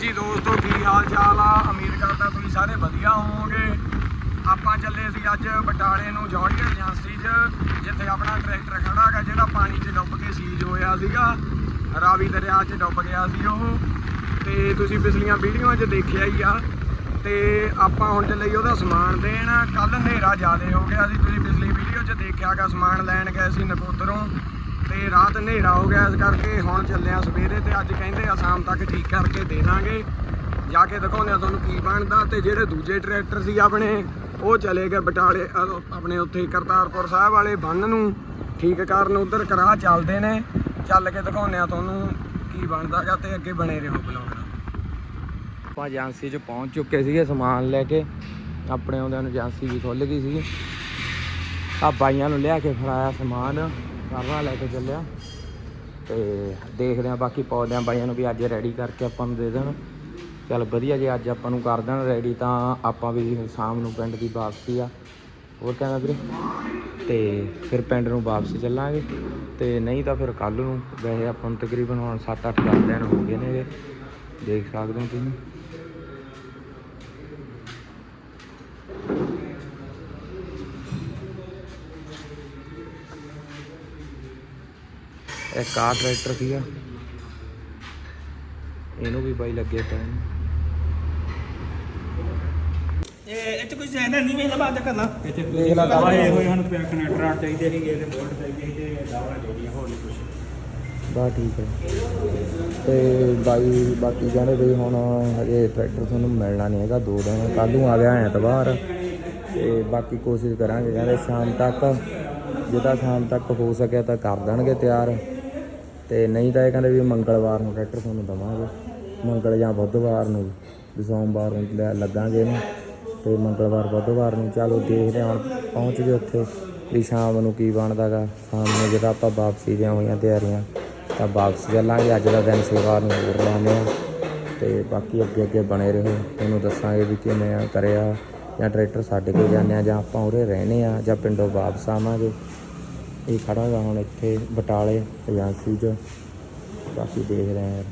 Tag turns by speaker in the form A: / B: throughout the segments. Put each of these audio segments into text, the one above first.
A: ਜੀ ਦੋਸਤੋ, ਕੀ ਹਾਲ ਚਾਲ ਆ? ਉਮੀਦ ਕਰਦਾ ਤੁਸੀਂ ਸਾਰੇ ਵਧੀਆ ਹੋਵੋਗੇ। ਆਪਾਂ ਚੱਲੇ ਸੀ ਅੱਜ ਬਟਾਲੇ ਨੂੰ ਜੌਂਡੀਅਰ ਏਜੰਸੀ 'ਚ, ਜਿੱਥੇ ਆਪਣਾ ਟਰੈਕਟਰ ਖੜਾ ਹੈਗਾ ਜਿਹੜਾ ਪਾਣੀ 'ਚ ਡੁੱਬ ਕੇ ਸੀਜ ਹੋਇਆ ਸੀਗਾ। ਰਾਵੀ ਦਰਿਆ 'ਚ ਡੁੱਬ ਗਿਆ ਸੀ ਉਹ। ਤੇ ਤੁਸੀਂ ਪਿਛਲੀਆਂ ਵੀਡੀਓਆਂ 'ਚ ਦੇਖਿਆ ਹੀ ਆ। ਤੇ ਆਪਾਂ ਹੁਣ ਚੱਲੇ ਲਈ ਉਹਦਾ ਸਮਾਨ ਦੇਣ। ਕੱਲ ਹਨੇਰਾ ਜ਼ਿਆਦਾ ਹੋ ਗਿਆ ਸੀ। ਤੁਸੀਂ ਪਿਛਲੀ ਵੀਡੀਓ 'ਚ ਦੇਖਿਆਗਾ ਸਮਾਨ ਲੈਣ ਗਏ ਸੀ ਨਕੋਦਰੋਂ। ਤੇ ਰਾਤ ਹਨੇਰਾ ਹੋ ਗਿਆ ਇਸ ਕਰਕੇ ਹੁਣ ਚੱਲਿਆ ਸਵੇਰੇ ਤੇ ਅੱਜ ਕਹਿੰਦੇ ਆ ਸ਼ਾਮ ਤੱਕ ਠੀਕ ਕਰਕੇ ਦੇ ਦਾਂਗੇ। ਜਾ ਕੇ ਦਿਖਾਉਂਦੇ ਆ ਤੁਹਾਨੂੰ ਕੀ ਬਣਦਾ ਤੇ ਜਿਹੜੇ ਦੂਜੇ ਟਰੈਕਟਰ ਸੀ ਆਪਣੇ, ਉਹ ਚਲੇ ਗਏ ਬਟਾਲੇ ਆਪਣੇ ਉੱਥੇ ਕਰਤਾਰਪੁਰ ਸਾਹਿਬ ਵਾਲੇ ਬੰਨ ਨੂੰ। ਠੀਕ ਕਰਨ ਉਧਰ ਕਰਾਹ ਚੱਲਦੇ ਨੇ। ਚੱਲ ਕੇ ਦਿਖਾਉਂਦੇ ਆ ਤੁਹਾਨੂੰ ਕੀ ਬਣਦਾਗਾ ਤੇ ਅੱਗੇ ਬਣੇ ਰਹੋ ਬਲੌਗ ਨਾਲ। ਆਪਾਂ ਏਜੰਸੀ 'ਚ ਪਹੁੰਚ ਚੁੱਕੇ ਸੀਗੇ ਸਮਾਨ ਲੈ ਕੇ। ਆਪਣੇ ਆਉਂਦਿਆਂ ਨੂੰ ਏਜੰਸੀ ਵੀ ਖੁੱਲ ਗਈ ਸੀਗੀ। ਆ ਬਾਈਆਂ ਨੂੰ ਲਿਆ ਕੇ ਫੜਾਇਆ ਸਮਾਨ। ਕਰਨਾ ਲੈ ਕੇ ਚੱਲਿਆ। ਤੇ ਦੇਖਦੇ ਆ ਬਾਕੀ ਪੌਦਿਆਂ ਬਾਈਆਂ ਨੂੰ ਵੀ ਅੱਜ ਰੈਡੀ ਕਰਕੇ ਆਪਾਂ ਨੂੰ ਦੇ ਦੇਣ। ਚੱਲ ਵਧੀਆ ਜੇ ਅੱਜ ਆਪਾਂ ਨੂੰ ਕਰ ਦੇਣ ਰੈਡੀ ਤਾਂ ਆਪਾਂ ਵੀ ਸ਼ਾਮ ਨੂੰ ਪਿੰਡ ਦੀ ਵਾਪਸੀ ਆ। ਹੋਰ ਕਹਿੰਦਾ ਵੀਰੇ? ਤੇ ਫਿਰ ਪਿੰਡ ਨੂੰ ਵਾਪਸ ਚੱਲਾਂਗੇ। ਤੇ ਨਹੀਂ ਤਾਂ ਫਿਰ ਕੱਲ ਨੂੰ। ਵੈਸੇ ਆਪਾਂ ਨੂੰ ਤਕਰੀਬਨ ਹੁਣ 7-8 10 ਦਿਨ ਹੋ ਗਏ ਨੇ ਦੇਖ ਸਕਦੇ ਹੋ ਤੁਸੀਂ। ਇੱਕ ਆਹ ਟਰੈਕਟਰ ਸੀਗਾ ਇਹਨੂੰ ਵੀ ਬਾਈ ਲੱਗੇ ਪਏ ਨੇ
B: ਇਹ ਇਹ ਚ ਕੋਈ ਸੈਂਡਰ ਨਹੀਂ ਵੇਚਦਾ ਬਾਅਦ ਕਰਨਾ।
A: ਦੇਖ ਲੈ
B: ਆਏ ਹੋਏ ਹਨ ਪਿਆ ਕਨੈਕਟਰ ਚਾਹੀਦੇ ਸੀਗੇ ਤੇ ਬੋਲਟ ਚਾਹੀਦੇ ਸੀ ਤੇ ਦਾਵਾ ਚਾਹੀਦੀਆਂ ਹੋਰ ਨਹੀਂ ਕੁਝ
A: ਬਾ ਠੀਕ ਹੈ ਤੇ ਬਾਈ ਬਾਕੀ ਕਹਿੰਦੇ ਵੀ ਹੁਣ ਹਜੇ ਟਰੈਕਟਰ ਤੁਹਾਨੂੰ ਮਿਲਣਾ ਨਹੀਂ ਹੈਗਾ ਦੋ ਦਿਨ। ਕੱਲ ਨੂੰ ਆ ਗਿਆ ਐਤਵਾਰ। ਤੇ ਬਾਕੀ ਕੋਸ਼ਿਸ਼ ਕਰਾਂਗੇ ਕਹਿੰਦੇ ਸ਼ਾਮ ਤੱਕ। ਜੇ ਤਾਂ ਸ਼ਾਮ ਤੱਕ ਹੋ ਸਕਿਆ ਤਾਂ ਕਰ ਦੇਣਗੇ ਤਿਆਰ। ਤੇ ਨਹੀਂ ਤਾਂ ਇਹ ਕਹਿੰਦੇ ਵੀ ਮੰਗਲਵਾਰ ਨੂੰ ਟਰੈਕਟਰ ਤੁਹਾਨੂੰ ਦਵਾਂਗੇ ਮੰਗਲ ਜਾਂ ਬੁੱਧਵਾਰ ਨੂੰ ਵੀ ਸੋਮਵਾਰ ਨੂੰ ਲੈ- ਲੱਗਾਂਗੇ ਇਹਨੂੰ ਤੇ ਮੰਗਲਵਾਰ, ਬੁੱਧਵਾਰ ਨੂੰ। ਚਲੋ ਦੇਖਦੇ ਹਾਂ ਪਹੁੰਚ ਗਏ ਉੱਥੇ ਵੀ ਸ਼ਾਮ ਨੂੰ ਕੀ ਬਣਦਾਗਾ। ਸ਼ਾਮ ਨੂੰ ਜਦੋਂ ਆਪਾਂ ਵਾਪਸੀ ਦੀਆਂ ਹੋਈਆਂ ਤਿਆਰੀਆਂ, ਤਾਂ ਵਾਪਸ ਚੱਲਾਂਗੇ। ਅੱਜ ਦਾ ਦਿਨ ਸੇਵਾ ਨੂੰ ਹੋਰ ਲਾਉਂਦੇ ਆ ਤੇ ਬਾਕੀ ਅੱਗੇ ਅੱਗੇ ਬਣੇ ਰਹੋ। ਤੁਹਾਨੂੰ ਦੱਸਾਂਗੇ ਵੀ ਕਿਵੇਂ ਕਰਿਆ ਜਾਂ ਟਰੈਕਟਰ ਸਾਡੇ ਕੋਲ ਜਾਂਦੇ ਆ ਜਾਂ ਆਪਾਂ ਉਰੇ ਰਹਿਣੇ ਆ ਜਾਂ ਪਿੰਡੋਂ ਵਾਪਸ ਆਵਾਂਗੇ। ਇਹ ਖੜਾ ਗਾ ਹੁਣ ਇੱਥੇ ਬਟਾਲੇ, ਏਜੰਸੀ 'ਚ। ਬਾਕੀ ਦੇਖਦੇ ਆ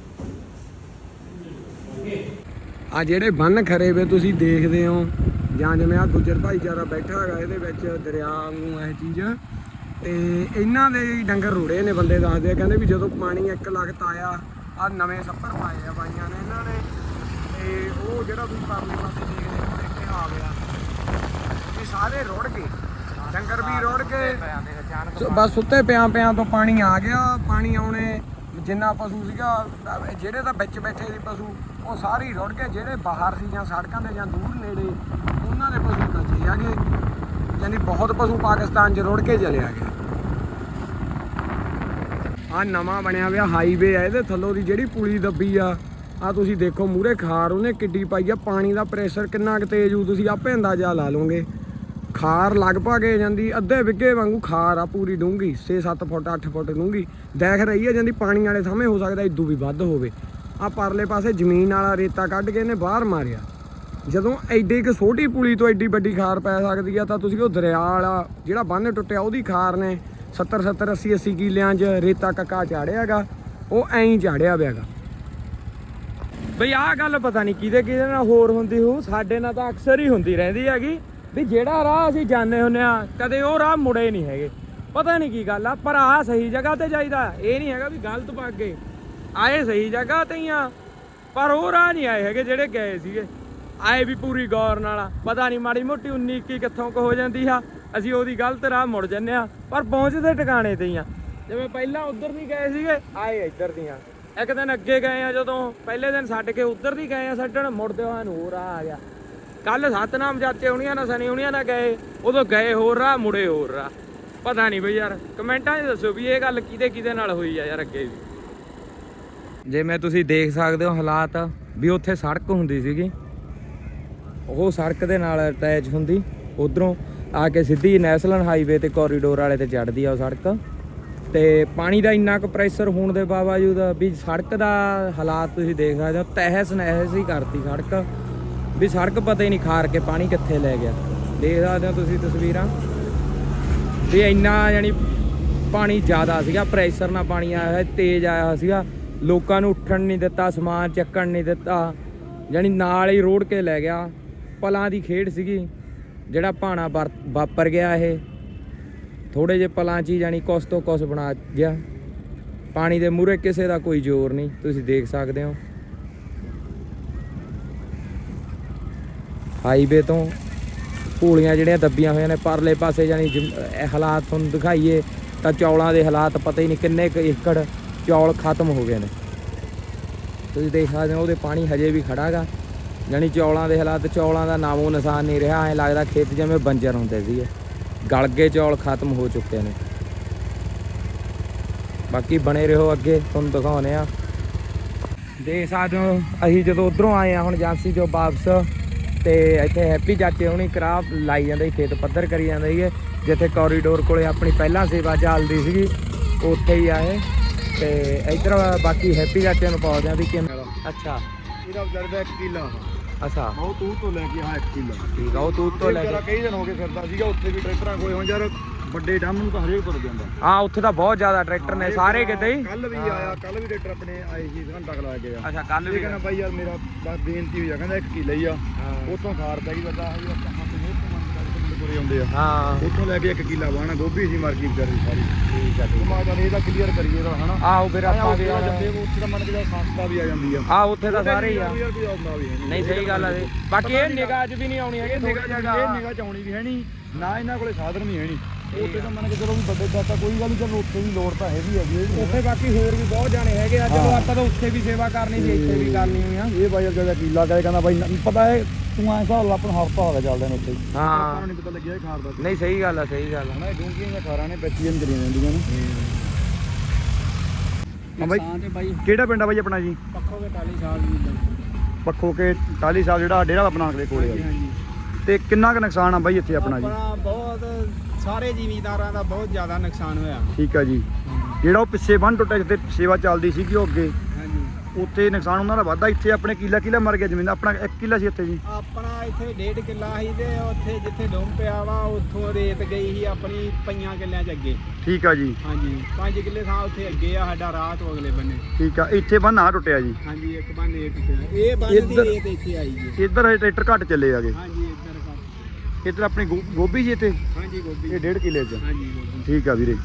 A: ਆ ਜਿਹੜੇ ਬੰਨ ਖਰੇ ਵੇ ਤੁਸੀਂ ਦੇਖਦੇ ਹੋ, ਜਾਂ ਜਿਵੇਂ ਆ ਗੁੱਜਰ ਭਾਈਚਾਰਾ ਬੈਠਾ ਹੈਗਾ ਇਹਦੇ ਵਿੱਚ ਦਰਿਆ ਨੂੰ ਇਹ ਚੀਜ਼। ਤੇ ਇਹਨਾਂ ਦੇ ਡੰਗਰ ਰੁੜੇ ਨੇ, ਬੰਦੇ ਦੱਸਦੇ ਆ, ਕਹਿੰਦੇ ਵੀ ਜਦੋਂ ਪਾਣੀ ਇੱਕ ਲੱਖ ਆਇਆ ਆ ਨਵੇਂ ਸੱਪਰ ਪਾਏ ਆ ਬਾਈਆਂ ਨੇ ਇਹਨਾਂ ਨੇ। ਤੇ ਉਹ ਜਿਹੜਾ ਤੁਸੀਂ ਪਰਲੇ ਪਾਸੇ ਦੇਖਦੇ ਹੋ, ਇੱਥੇ ਆ ਗਿਆ। ਇਹ ਸਾਰੇ ਰੁੜ ਗਏ। ਡੰਗਰ ਵੀ ਰੁੜ ਗਏ। ਬਸ ਸੁੱਤੇ ਪਿਆਂ ਪਿਆਂ ਤੋਂ ਪਾਣੀ ਆ ਗਿਆ, ਪਾਣੀ ਆਉਣੇ ਜਿੰਨਾ ਪਸ਼ੂ ਸੀਗਾ ਜਿਹੜੇ ਤਾਂ ਵਿੱਚ ਬੈਠੇ ਸੀ ਪਸ਼ੂ, ਉਹ ਸਾਰੇ ਹੀ ਰੁੜ ਗਏ, ਜਿਹੜੇ ਬਾਹਰ ਸੀ ਜਾਂ ਸੜਕਾਂ ਤੇ ਜਾਂ ਦੂਰ ਨੇੜੇ, ਉਹਨਾਂ ਦੇ ਪਸ਼ੂ ਬਚੇ ਆਗੇ ਯਾਨੀ ਬਹੁਤ ਪਸ਼ੂ ਪਾਕਿਸਤਾਨ 'ਚ ਰੁੜ ਕੇ ਚਲੇ ਆਗੇ ਆ ਨਵਾਂ ਬਣਿਆ ਹੋਇਆ ਹਾਈਵੇ ਆ, ਇਹਦੇ ਥੱਲੋਂ ਦੀ ਜਿਹੜੀ ਪੁਲੀ ਦੱਬੀ ਆ ਆ ਤੁਸੀਂ ਦੇਖੋ ਮੂਰੇ ਖਾਰ, ਉਹਨੇ ਕਿੱਡੀ ਪਾਈ ਆ, ਪਾਣੀ ਦਾ ਪ੍ਰੈਸ਼ਰ ਕਿੰਨਾ ਕੁ ਤੇਜ਼ ਹੋ ਤੁਸੀਂ ਆਪੇ ਅੰਦਾਜ਼ਾ ਲਾ ਲਓਗੇ। ਖਾਰ ਲਗਭਗ ਇਹ ਜਾਂਦੀ ਅੱਧੇ ਵਿੱਗੇ ਵਾਂਗੂ ਖਾਰ ਆ ਪੂਰੀ ਡੂੰਗੀ 6-7 ਫੁੱਟ 8 ਫੁੱਟ ਡੂੰਗੀ ਦੇਖ ਰਹੀ ਹੈ ਜਾਂਦੀ ਪਾਣੀ ਵਾਲੇ ਸਮੇਂ ਹੋ ਸਕਦਾ ਇਦੋਂ ਵੀ ਵੱਧ ਹੋਵੇ। ਆ ਪਰਲੇ ਪਾਸੇ ਜ਼ਮੀਨ ਵਾਲਾ ਰੇਤਾ ਕੱਢ ਕੇ ਇਹਨੇ ਬਾਹਰ ਮਾਰਿਆ। ਜਦੋਂ ਐਡੀ ਇੱਕ ਛੋਟੀ ਪੁਲੀ ਤੋਂ ਐਡੀ ਵੱਡੀ ਖਾਰ ਪੈ ਸਕਦੀ ਆ, ਤਾਂ ਤੁਸੀਂ ਉਹ ਦਰਿਆ ਵਾਲਾ ਜਿਹੜਾ ਬੰਨ ਟੁੱਟਿਆ ਉਹਦੀ ਖਾਰ ਨੇ 70 70 80 80 ਕਿੱਲਿਆਂ 'ਚ ਰੇਤਾ ਕੱਕਾ ਚਾੜਿਆਗਾ ਉਹ ਐਂ ਹੀ ਚਾੜਿਆ ਪਿਆਗਾ। ਬਈ ਆਹ ਗੱਲ ਪਤਾ ਨਹੀਂ ਕਿਹਦੇ ਕਿਹਦੇ ਨਾਲ ਹੋਰ ਹੁੰਦੀ ਹੋ ਸਾਡੇ ਨਾਲ ਤਾਂ ਅਕਸਰ ਹੀ ਹੁੰਦੀ ਰਹਿੰਦੀ ਹੈਗੀ। ਵੀ ਜਿਹੜਾ ਰਾਹ ਅਸੀਂ ਜਾਂਦੇ ਹੁੰਨੇ ਆ ਕਦੇ ਉਹ ਰਾਹ ਮੁੜੇ ਨਹੀਂ ਹੈਗੇ। ਪਤਾ ਨਹੀਂ ਕੀ ਗੱਲ ਆ, ਪਰ ਆ ਸਹੀ ਜਗ੍ਹਾ ਤੇ ਜਾਈਦਾ। ਇਹ ਨਹੀਂ ਹੈਗਾ ਵੀ ਗਲਤ ਪੱਗ ਗਏ। ਆਏ ਸਹੀ ਜਗ੍ਹਾ ਤੇ ਹੀ ਆ, ਪਰ ਉਹ ਰਾਹ ਨਹੀਂ ਆਏ ਹੈਗੇ ਜਿਹੜੇ ਗਏ ਸੀਗੇ। ਆਏ ਵੀ ਪੂਰੀ ਗੌਰ ਨਾਲ ਆ। ਪਤਾ ਨਹੀਂ ਮਾੜੀ ਮੋਟੀ 19 21 ਕਿੱਥੋਂ ਕੁ ਹੋ ਜਾਂਦੀ ਆ। ਅਸੀਂ ਉਹਦੀ ਗਲਤ ਰਾਹ ਮੁੜ ਜੰਨੇ ਆ ਪਰ ਪਹੁੰਚਦੇ ਟਿਕਾਣੇ ਤੇ ਹੀ ਆ। ਜਿਵੇਂ ਪਹਿਲਾਂ ਉਧਰ ਨਹੀਂ ਗਏ ਸੀਗੇ, ਆਏ ਇੱਧਰ ਦੀਆਂ। ਇੱਕ ਦਿਨ ਅੱਗੇ ਗਏ ਆ ਜਦੋਂ, ਪਹਿਲੇ ਦਿਨ ਛੱਡ ਕੇ ਉਧਰ ਦੀ ਗਏ ਆ ਛੱਡਣ, ਮੁੜਦੇ ਹੋਏ ਨੂੰ ਹੋਰ ਰਾਹ ਆ ਗਿਆ। ਕੱਲ ਸਤਨਾਮ ਜਾਤੇ ਹੁਣੀਆਂ ਨਾਲ, ਸਨੀ ਹੁਣੀਆਂ ਨਾਲ ਗਏ, ਉਦੋਂ ਗਏ ਹੋਰ ਰਾਹ, ਮੁੜੇ ਹੋਰ ਰਾਹ। ਪਤਾ ਨਹੀਂ ਬਈ ਯਾਰ, ਕਮੈਂਟਾਂ 'ਚ ਦੱਸੋ ਵੀ ਇਹ ਗੱਲ ਕਿਹਦੇ ਕਿਹਦੇ ਨਾਲ ਹੋਈ ਆ ਯਾਰ ਅੱਗੇ ਵੀ। ਜਿਵੇਂ ਤੁਸੀਂ ਦੇਖ ਸਕਦੇ ਹੋ ਹਾਲਾਤ ਵੀ ਉੱਥੇ ਸੜਕ ਹੁੰਦੀ ਸੀਗੀ, ਉਹ ਸੜਕ ਦੇ ਨਾਲ ਅਟੈਚ ਹੁੰਦੀ, ਉਧਰੋਂ ਆ ਕੇ ਸਿੱਧੀ ਨੈਸ਼ਨਲ ਹਾਈਵੇ ਤੇ ਕੋਰੀਡੋਰ ਵਾਲੇ ਤੇ ਚੜਦੀ ਆ ਉਹ ਸੜਕ। ਤੇ ਪਾਣੀ ਦਾ ਇੰਨਾ ਕੁ ਪ੍ਰੈਸ਼ਰ ਹੋਣ ਦੇ ਬਾਵਜੂਦ ਵੀ ਸੜਕ ਦਾ ਹਾਲਾਤ ਤੁਸੀਂ ਦੇਖ ਸਕਦੇ ਹੋ ਤਹਿਸ ਨਹਿਸ ਹੀ ਕਰਤੀ ਸੜਕ। ਵੀ ਸੜਕ ਪਤਾ ਹੀ ਨਹੀਂ ਖਾਰ ਕੇ ਪਾਣੀ ਕਿੱਥੇ ਲੈ ਗਿਆ। ਦੇਖ ਸਕਦੇ ਹੋ ਤੁਸੀਂ ਤਸਵੀਰਾਂ। ਵੀ ਇੰਨਾ ਯਾਨੀ ਪਾਣੀ ਜ਼ਿਆਦਾ ਸੀਗਾ, ਪ੍ਰੈਸ਼ਰ ਨਾਲ ਪਾਣੀ ਆਇਆ ਹੋਇਆ, ਤੇਜ਼ ਆਇਆ ਹੋਇਆ ਸੀਗਾ। ਲੋਕਾਂ ਨੂੰ ਉੱਠਣ ਨਹੀਂ ਦਿੱਤਾ, ਸਮਾਨ ਚੱਕਣ ਨਹੀਂ ਦਿੱਤਾ। ਯਾਨੀ ਨਾਲ ਹੀ ਰੋੜ ਕੇ ਲੈ ਗਿਆ। ਪਲਾਂ ਦੀ ਖੇਡ ਸੀਗੀ, ਜਿਹੜਾ ਭਾਣਾ ਵਰ- ਵਾਪਰ ਗਿਆ ਇਹ। ਥੋੜੇ ਜਿਹੇ ਪਲਾਂ 'ਚ ਹੀ ਯਾਨੀ ਕੁਛ ਤੋਂ ਕੁਛ ਬਣਾ ਗਿਆ। ਪਾਣੀ ਦੇ ਮੂਹਰੇ ਕਿਸੇ ਦਾ ਕੋਈ ਜ਼ੋਰ ਨਹੀਂ, ਤੁਸੀਂ ਦੇਖ ਸਕਦੇ ਹੋ। ਹਾਈਵੇ ਤੋਂ ਭੂਲੀਆਂ ਜਿਹੜੀਆਂ ਦੱਬੀਆਂ ਹੋਈਆਂ ਨੇ ਪਰਲੇ ਪਾਸੇ ਜਾਨੀ ਜਿਮ- ਹਾਲਾਤ ਤੁਹਾਨੂੰ ਦਿਖਾਈਏ ਤਾਂ ਚੌਲਾਂ ਦੇ ਹਾਲਾਤ ਪਤਾ ਹੀ ਨਹੀਂ ਕਿੰਨੇ ਕੁ ਏਕੜ ਚੌਲ ਖਤਮ ਹੋ ਗਏ ਨੇ। ਤੁਸੀਂ ਦੇਖ ਸਕਦੇ ਹੋ ਉਹਦੇ ਪਾਣੀ ਹਜੇ ਵੀ ਖੜਾਗਾ ਜਾਨੀ ਚੌਲਾਂ ਦੇ ਹਾਲਾਤ, ਚੌਲਾਂ ਦਾ ਨਾਮੋ ਨਿਸ਼ਾਨ ਨਹੀਂ ਰਿਹਾ, ਐਂ ਲੱਗਦਾ ਖੇਤ ਜਿਵੇਂ ਬੰਜਰ ਹੁੰਦੇ ਸੀਗੇ। ਗਲ ਗਏ ਚੌਲ ਖਤਮ ਹੋ ਚੁੱਕੇ ਨੇ। ਬਾਕੀ ਬਣੇ ਰਹੋ ਅੱਗੇ, ਤੁਹਾਨੂੰ ਦਿਖਾਉਨੇ ਆ ਦੇਖ ਸਕਦੇ ਹੋ, ਅਸੀਂ ਜਦੋਂ ਉਧਰੋਂ ਆਏ ਆ ਹੁਣ ਏਜੰਸੀ ਜੋ ਵਾਪਸ ਤੇ ਇੱਥੇ ਹੈਪੀ ਚਾਚੇ ਹੁਣੀ ਕਰਾਫ ਲਾਈ ਜਾਂਦੇ ਸੀ ਖੇਤ ਪੱਧਰ ਕਰੀ ਜਾਂਦੇ ਸੀਗੇ ਜਿੱਥੇ ਕੋਰੀਡੋਰ ਕੋਲੇ ਆਪਣੀ ਪਹਿਲਾਂ ਸੇਵਾ ਚੱਲਦੀ ਸੀਗੀ ਉੱਥੇ ਹੀ ਆਏ ਤੇ ਇੱਧਰ ਬਾਕੀ ਹੈਪੀ ਚਾਚੇ ਨੂੰ ਪੁੱਛਦੇ ਆ ਵੀ ਕਿਵੇਂ। ਅੱਛਾ।
C: ਇਹਦਾ ਦਾ 1 ਕਿੱਲਾ
A: ਅੱਛਾ।
C: ਬਹੁਤ ਤੂੰ ਤੋਂ ਲੈ ਕੇ ਆ 1 ਕਿੱਲਾ।
A: ਠੀਕ ਆ ਉਹ ਤੂੰ ਤੋਂ ਲੈ ਕੇ
C: ਕਈ ਦਿਨ ਹੋ ਗਏ ਫਿਰਦਾ ਸੀਗਾ ਉੱਥੇ ਵੀ ਟਰੈਕਟਰਾਂ ਕੋਲੇ ਹੁਣ ਯਾਰ ਵੱਡੇ ਡੰਮ ਨੂੰ ਤਾਂ ਹਰੇਕ ਤੁਰ ਜਾਂਦਾ।
A: ਹਾਂ ਉੱਥੇ ਤਾਂ ਬਹੁਤ ਜ਼ਿਆਦਾ ਟਰੈਕਟਰ ਨੇ ਸਾਰੇ ਕਿਤੇ ਹੀ।
C: ਕੱਲ ਵੀ ਆਇਆ ਕੱਲ ਵੀ ਟਰੈਕਟਰ ਆਪਣੇ ਆਏ ਸੀ ਘੰਟਾ ਖਲਾ ਕੇ ਆ।
A: ਅੱਛਾ ਕੱਲ
C: ਇਹ ਕਹਿੰਦਾ ਬਾਈ ਯਾਰ ਮੇਰਾ ਬਸ ਬੇਨਤੀ ਹੋਈ ਆ ਕਹਿੰਦਾ 1 ਕਿੱਲਾ ਹੀ ਆ? ਉਤੋਂ ਖਾਰ ਪੈ ਗਈ ਬੰਦਾ ਆਹੀ ਆਪਾਂ ਹੱਥ ਮੂੰਹ ਤੋਂ ਮੰਨ ਕੇ ਤੁਰੇ ਆਉਂਦੇ ਆ।
A: ਹਾਂ।
C: ਉੱਥੋਂ ਲੈ ਕੇ 1 ਕਿੱਲਾ ਵਾਣਾ ਗੋਭੀ ਸੀ ਮਾਰ ਗਈ ਵਿਚਾਰੀ ਸਾਰੀ।
A: ਠੀਕ ਆ
C: ਮੈਂ ਚੱਲ ਇਹਦਾ ਕਲੀਅਰ ਕਰੀਏ ਤਾਂ ਹਨਾ?
A: ਆਓ ਫਿਰ ਆਪਾਂ ਵੀ
C: ਜੱਦੇ ਉੱਥੇ ਤਾਂ ਮੰਨ ਕੇ ਜਾ ਸੰਸਥਾ ਵੀ ਆ ਜਾਂਦੀ ਆ।
A: ਆ ਉੱਥੇ ਤਾਂ ਸਾਰੇ ਹੀ ਆ।
C: ਵੀ
A: ਨਹੀਂ। ਸਹੀ ਗੱਲ ਆ ਜੀ। ਬਾਕੀ ਇਹ ਨਿਗਾਹ 'ਚ ਵੀ ਨਹੀਂ ਆਉਣੀ ਹੈਗੀ
C: ਇਹ ਨਿਗਾਹ ਚਾਉਣੀ ਵੀ ਹੈ ਨਹੀਂ ਨਾ ਇਹਨਾਂ ਕੋਲੇ ਸਾਧਨ ਵੀ ਹੈ ਨਹੀਂ। ਉੱਥੇ ਤਾਂ ਮੰਨ ਕੇ ਚਲੋ ਵੀ ਵੱਡੇ ਦਾਤਾ ਕੋਈ ਗੱਲ ਨਹੀਂ ਚਲੋ ਉੱਥੇ ਵੀ ਲੋੜ ਤਾਂ ਹੈਗੀ ਹੈਗੀ ਹੈ
A: ਉੱਥੇ ਬਾਕੀ ਹੋਰ ਵੀ ਬਹੁਤ ਜਾਣੇ ਹੈਗੇ ਆ ਚਲੋ ਆਪਾਂ ਤਾਂ ਉੱਥੇ ਵੀ ਸੇਵਾ ਕਰਨੀ ਸੀ ਇੱਥੇ ਵੀ ਕਰਨੀ ਹੋਈ ਆ
C: ਇਹ ਬਾਈ ਅੱਗੇ ਦਾ ਕੀਲਾ ਕਰੇ ਕਹਿੰਦਾ ਬਾਈ ਨ- ਪਤਾ ਹੈ ਤੂੰ ਐਂ ਹਿਸਾਬ ਲਾ ਆਪਣਾ ਹਫਤਾ ਹੋ ਗਿਆ ਚੱਲਦੇ ਨੇ ਉੱਥੇ
A: ਹਾਂ।
C: ਆਪਾਂ ਨੂੰ ਨਹੀਂ ਪਤਾ ਲੱਗਿਆ ਇਹ ਖਾਰ ਦਾ।
A: ਨਹੀਂ ਸਹੀ ਗੱਲ ਆ ਸਹੀ ਗੱਲ ਆ।
C: ਹਨਾ ਇਹ ਡੂੰਘੀਆਂ ਜਿਹੀਆਂ ਖਾਰਾਂ ਨੇ ਬੱਚੀ ਅੰਦਰ ਹੀ ਜਾਂਦੀਆਂ ਨੇ। ਹਾਂ। ਬਾਈ
A: ਤੇ ਬਾਈ।
C: ਕਿਹੜਾ ਪਿੰਡ ਆ ਬਾਈ ਆਪਣਾ ਜੀ?
A: ਪੱਖੋ ਕੇ ਟਾਲੀ ਸਾਹਿਬ ਜੀ
C: ਪੱਖੋ ਕੇ ਟਾਲੀ ਸਾਹਿਬ ਜਿਹੜਾ ਡੇਰਾ ਆਪਣਾ ਅਗਲੇ ਕੋਲੇ ਆ ਜੀ। ਤੇ ਕਿੰਨਾ ਕੁ ਨੁਕਸਾਨ ਆ ਬਾਈ ਇੱਥੇ ਆਪਣਾ ਜੀ?
D: ਆਪਣਾ ਬਹੁਤ ਸਾਰੇ ਜ਼ਿਮੀਂਦਾਰਾਂ ਦਾ ਬਹੁਤ ਜ਼ਿਆਦਾ ਨੁਕਸਾਨ ਹੋਇਆ।
C: ਠੀਕ ਆ ਜੀ। ਜਿਹੜਾ ਉਹ ਪਿੱਛੇ ਬੰਨ ਟੁੱਟਿਆ ਜਿੱਥੇ ਸੇਵਾ ਚੱਲਦੀ ਸੀਗੀ ਉਹ ਅੱਗੇ।
D: ਹਾਂਜੀ।
C: ਉੱਥੇ ਨੁਕਸਾਨ ਉਹਨਾਂ ਦਾ ਵਾਧਾ ਇੱਥੇ ਆਪਣੇ ਕਿੱਲਾ ਕਿੱਲਾ ਮਰ ਗਿਆ ਜ਼ਮੀਨ ਦਾ। ਆਪਣਾ 1 ਕਿੱਲਾ ਸੀ ਇੱਥੇ ਜੀ।
D: ਆਪਣਾ ਇੱਥੇ ਡੇਢ ਕਿੱਲਾ ਸੀ ਤੇ ਉੱਥੇ ਜਿੱਥੇ ਡੁੰਮ ਪਿਆ ਵਾ ਉੱਥੋਂ ਰੇਤ ਗਈ ਸੀ ਆਪਣੀ ਪਈਆਂ ਕਿੱਲਿਆਂ ਚ ਅੱਗੇ।
C: ਠੀਕ ਆ ਜੀ।
D: ਹਾਂਜੀ। 5 ਕਿੱਲੇ ਥਾਂ ਉੱਥੇ ਅੱਗੇ ਆ ਸਾਡਾ ਰਾਹ ਤੋਂ ਅਗਲੇ ਬੰਨੇ।
C: ਠੀਕ ਆ। ਇੱਥੇ ਬੰਨ ਆ ਟੁੱਟਿਆ ਜੀ।
D: ਹਾਂਜੀ ਇੱਕ ਬੰਨੇ ਇਹ ਟੁੱਟਿਆ। ਇਹ ਬੰਨ ਦੀ
C: ਇੱਧਰ-
D: ਰੇਤ ਇੱਥੇ ਆਈ ਜੀ।
C: ਇੱਧਰ ਹਜੇ ਟਰੈਕਟਰ ਘੱਟ ਚੱਲੇ ਆਗੇ
D: ਹਾਂਜੀ ਇੱਧਰ
C: ਇੱਧਰ ਆਪਣੀ ਗੋ- ਗੋਭੀ ਜੀ ਇੱਥੇ?
D: ਹਾਂਜੀ ਗੋਭੀ
C: ਇਹ ਡੇਢ ਕਿੱਲੇ 'ਚ।
D: ਹਾਂਜੀ ਗੋਭੀ
C: ਠੀਕ ਆ ਵੀਰੇ।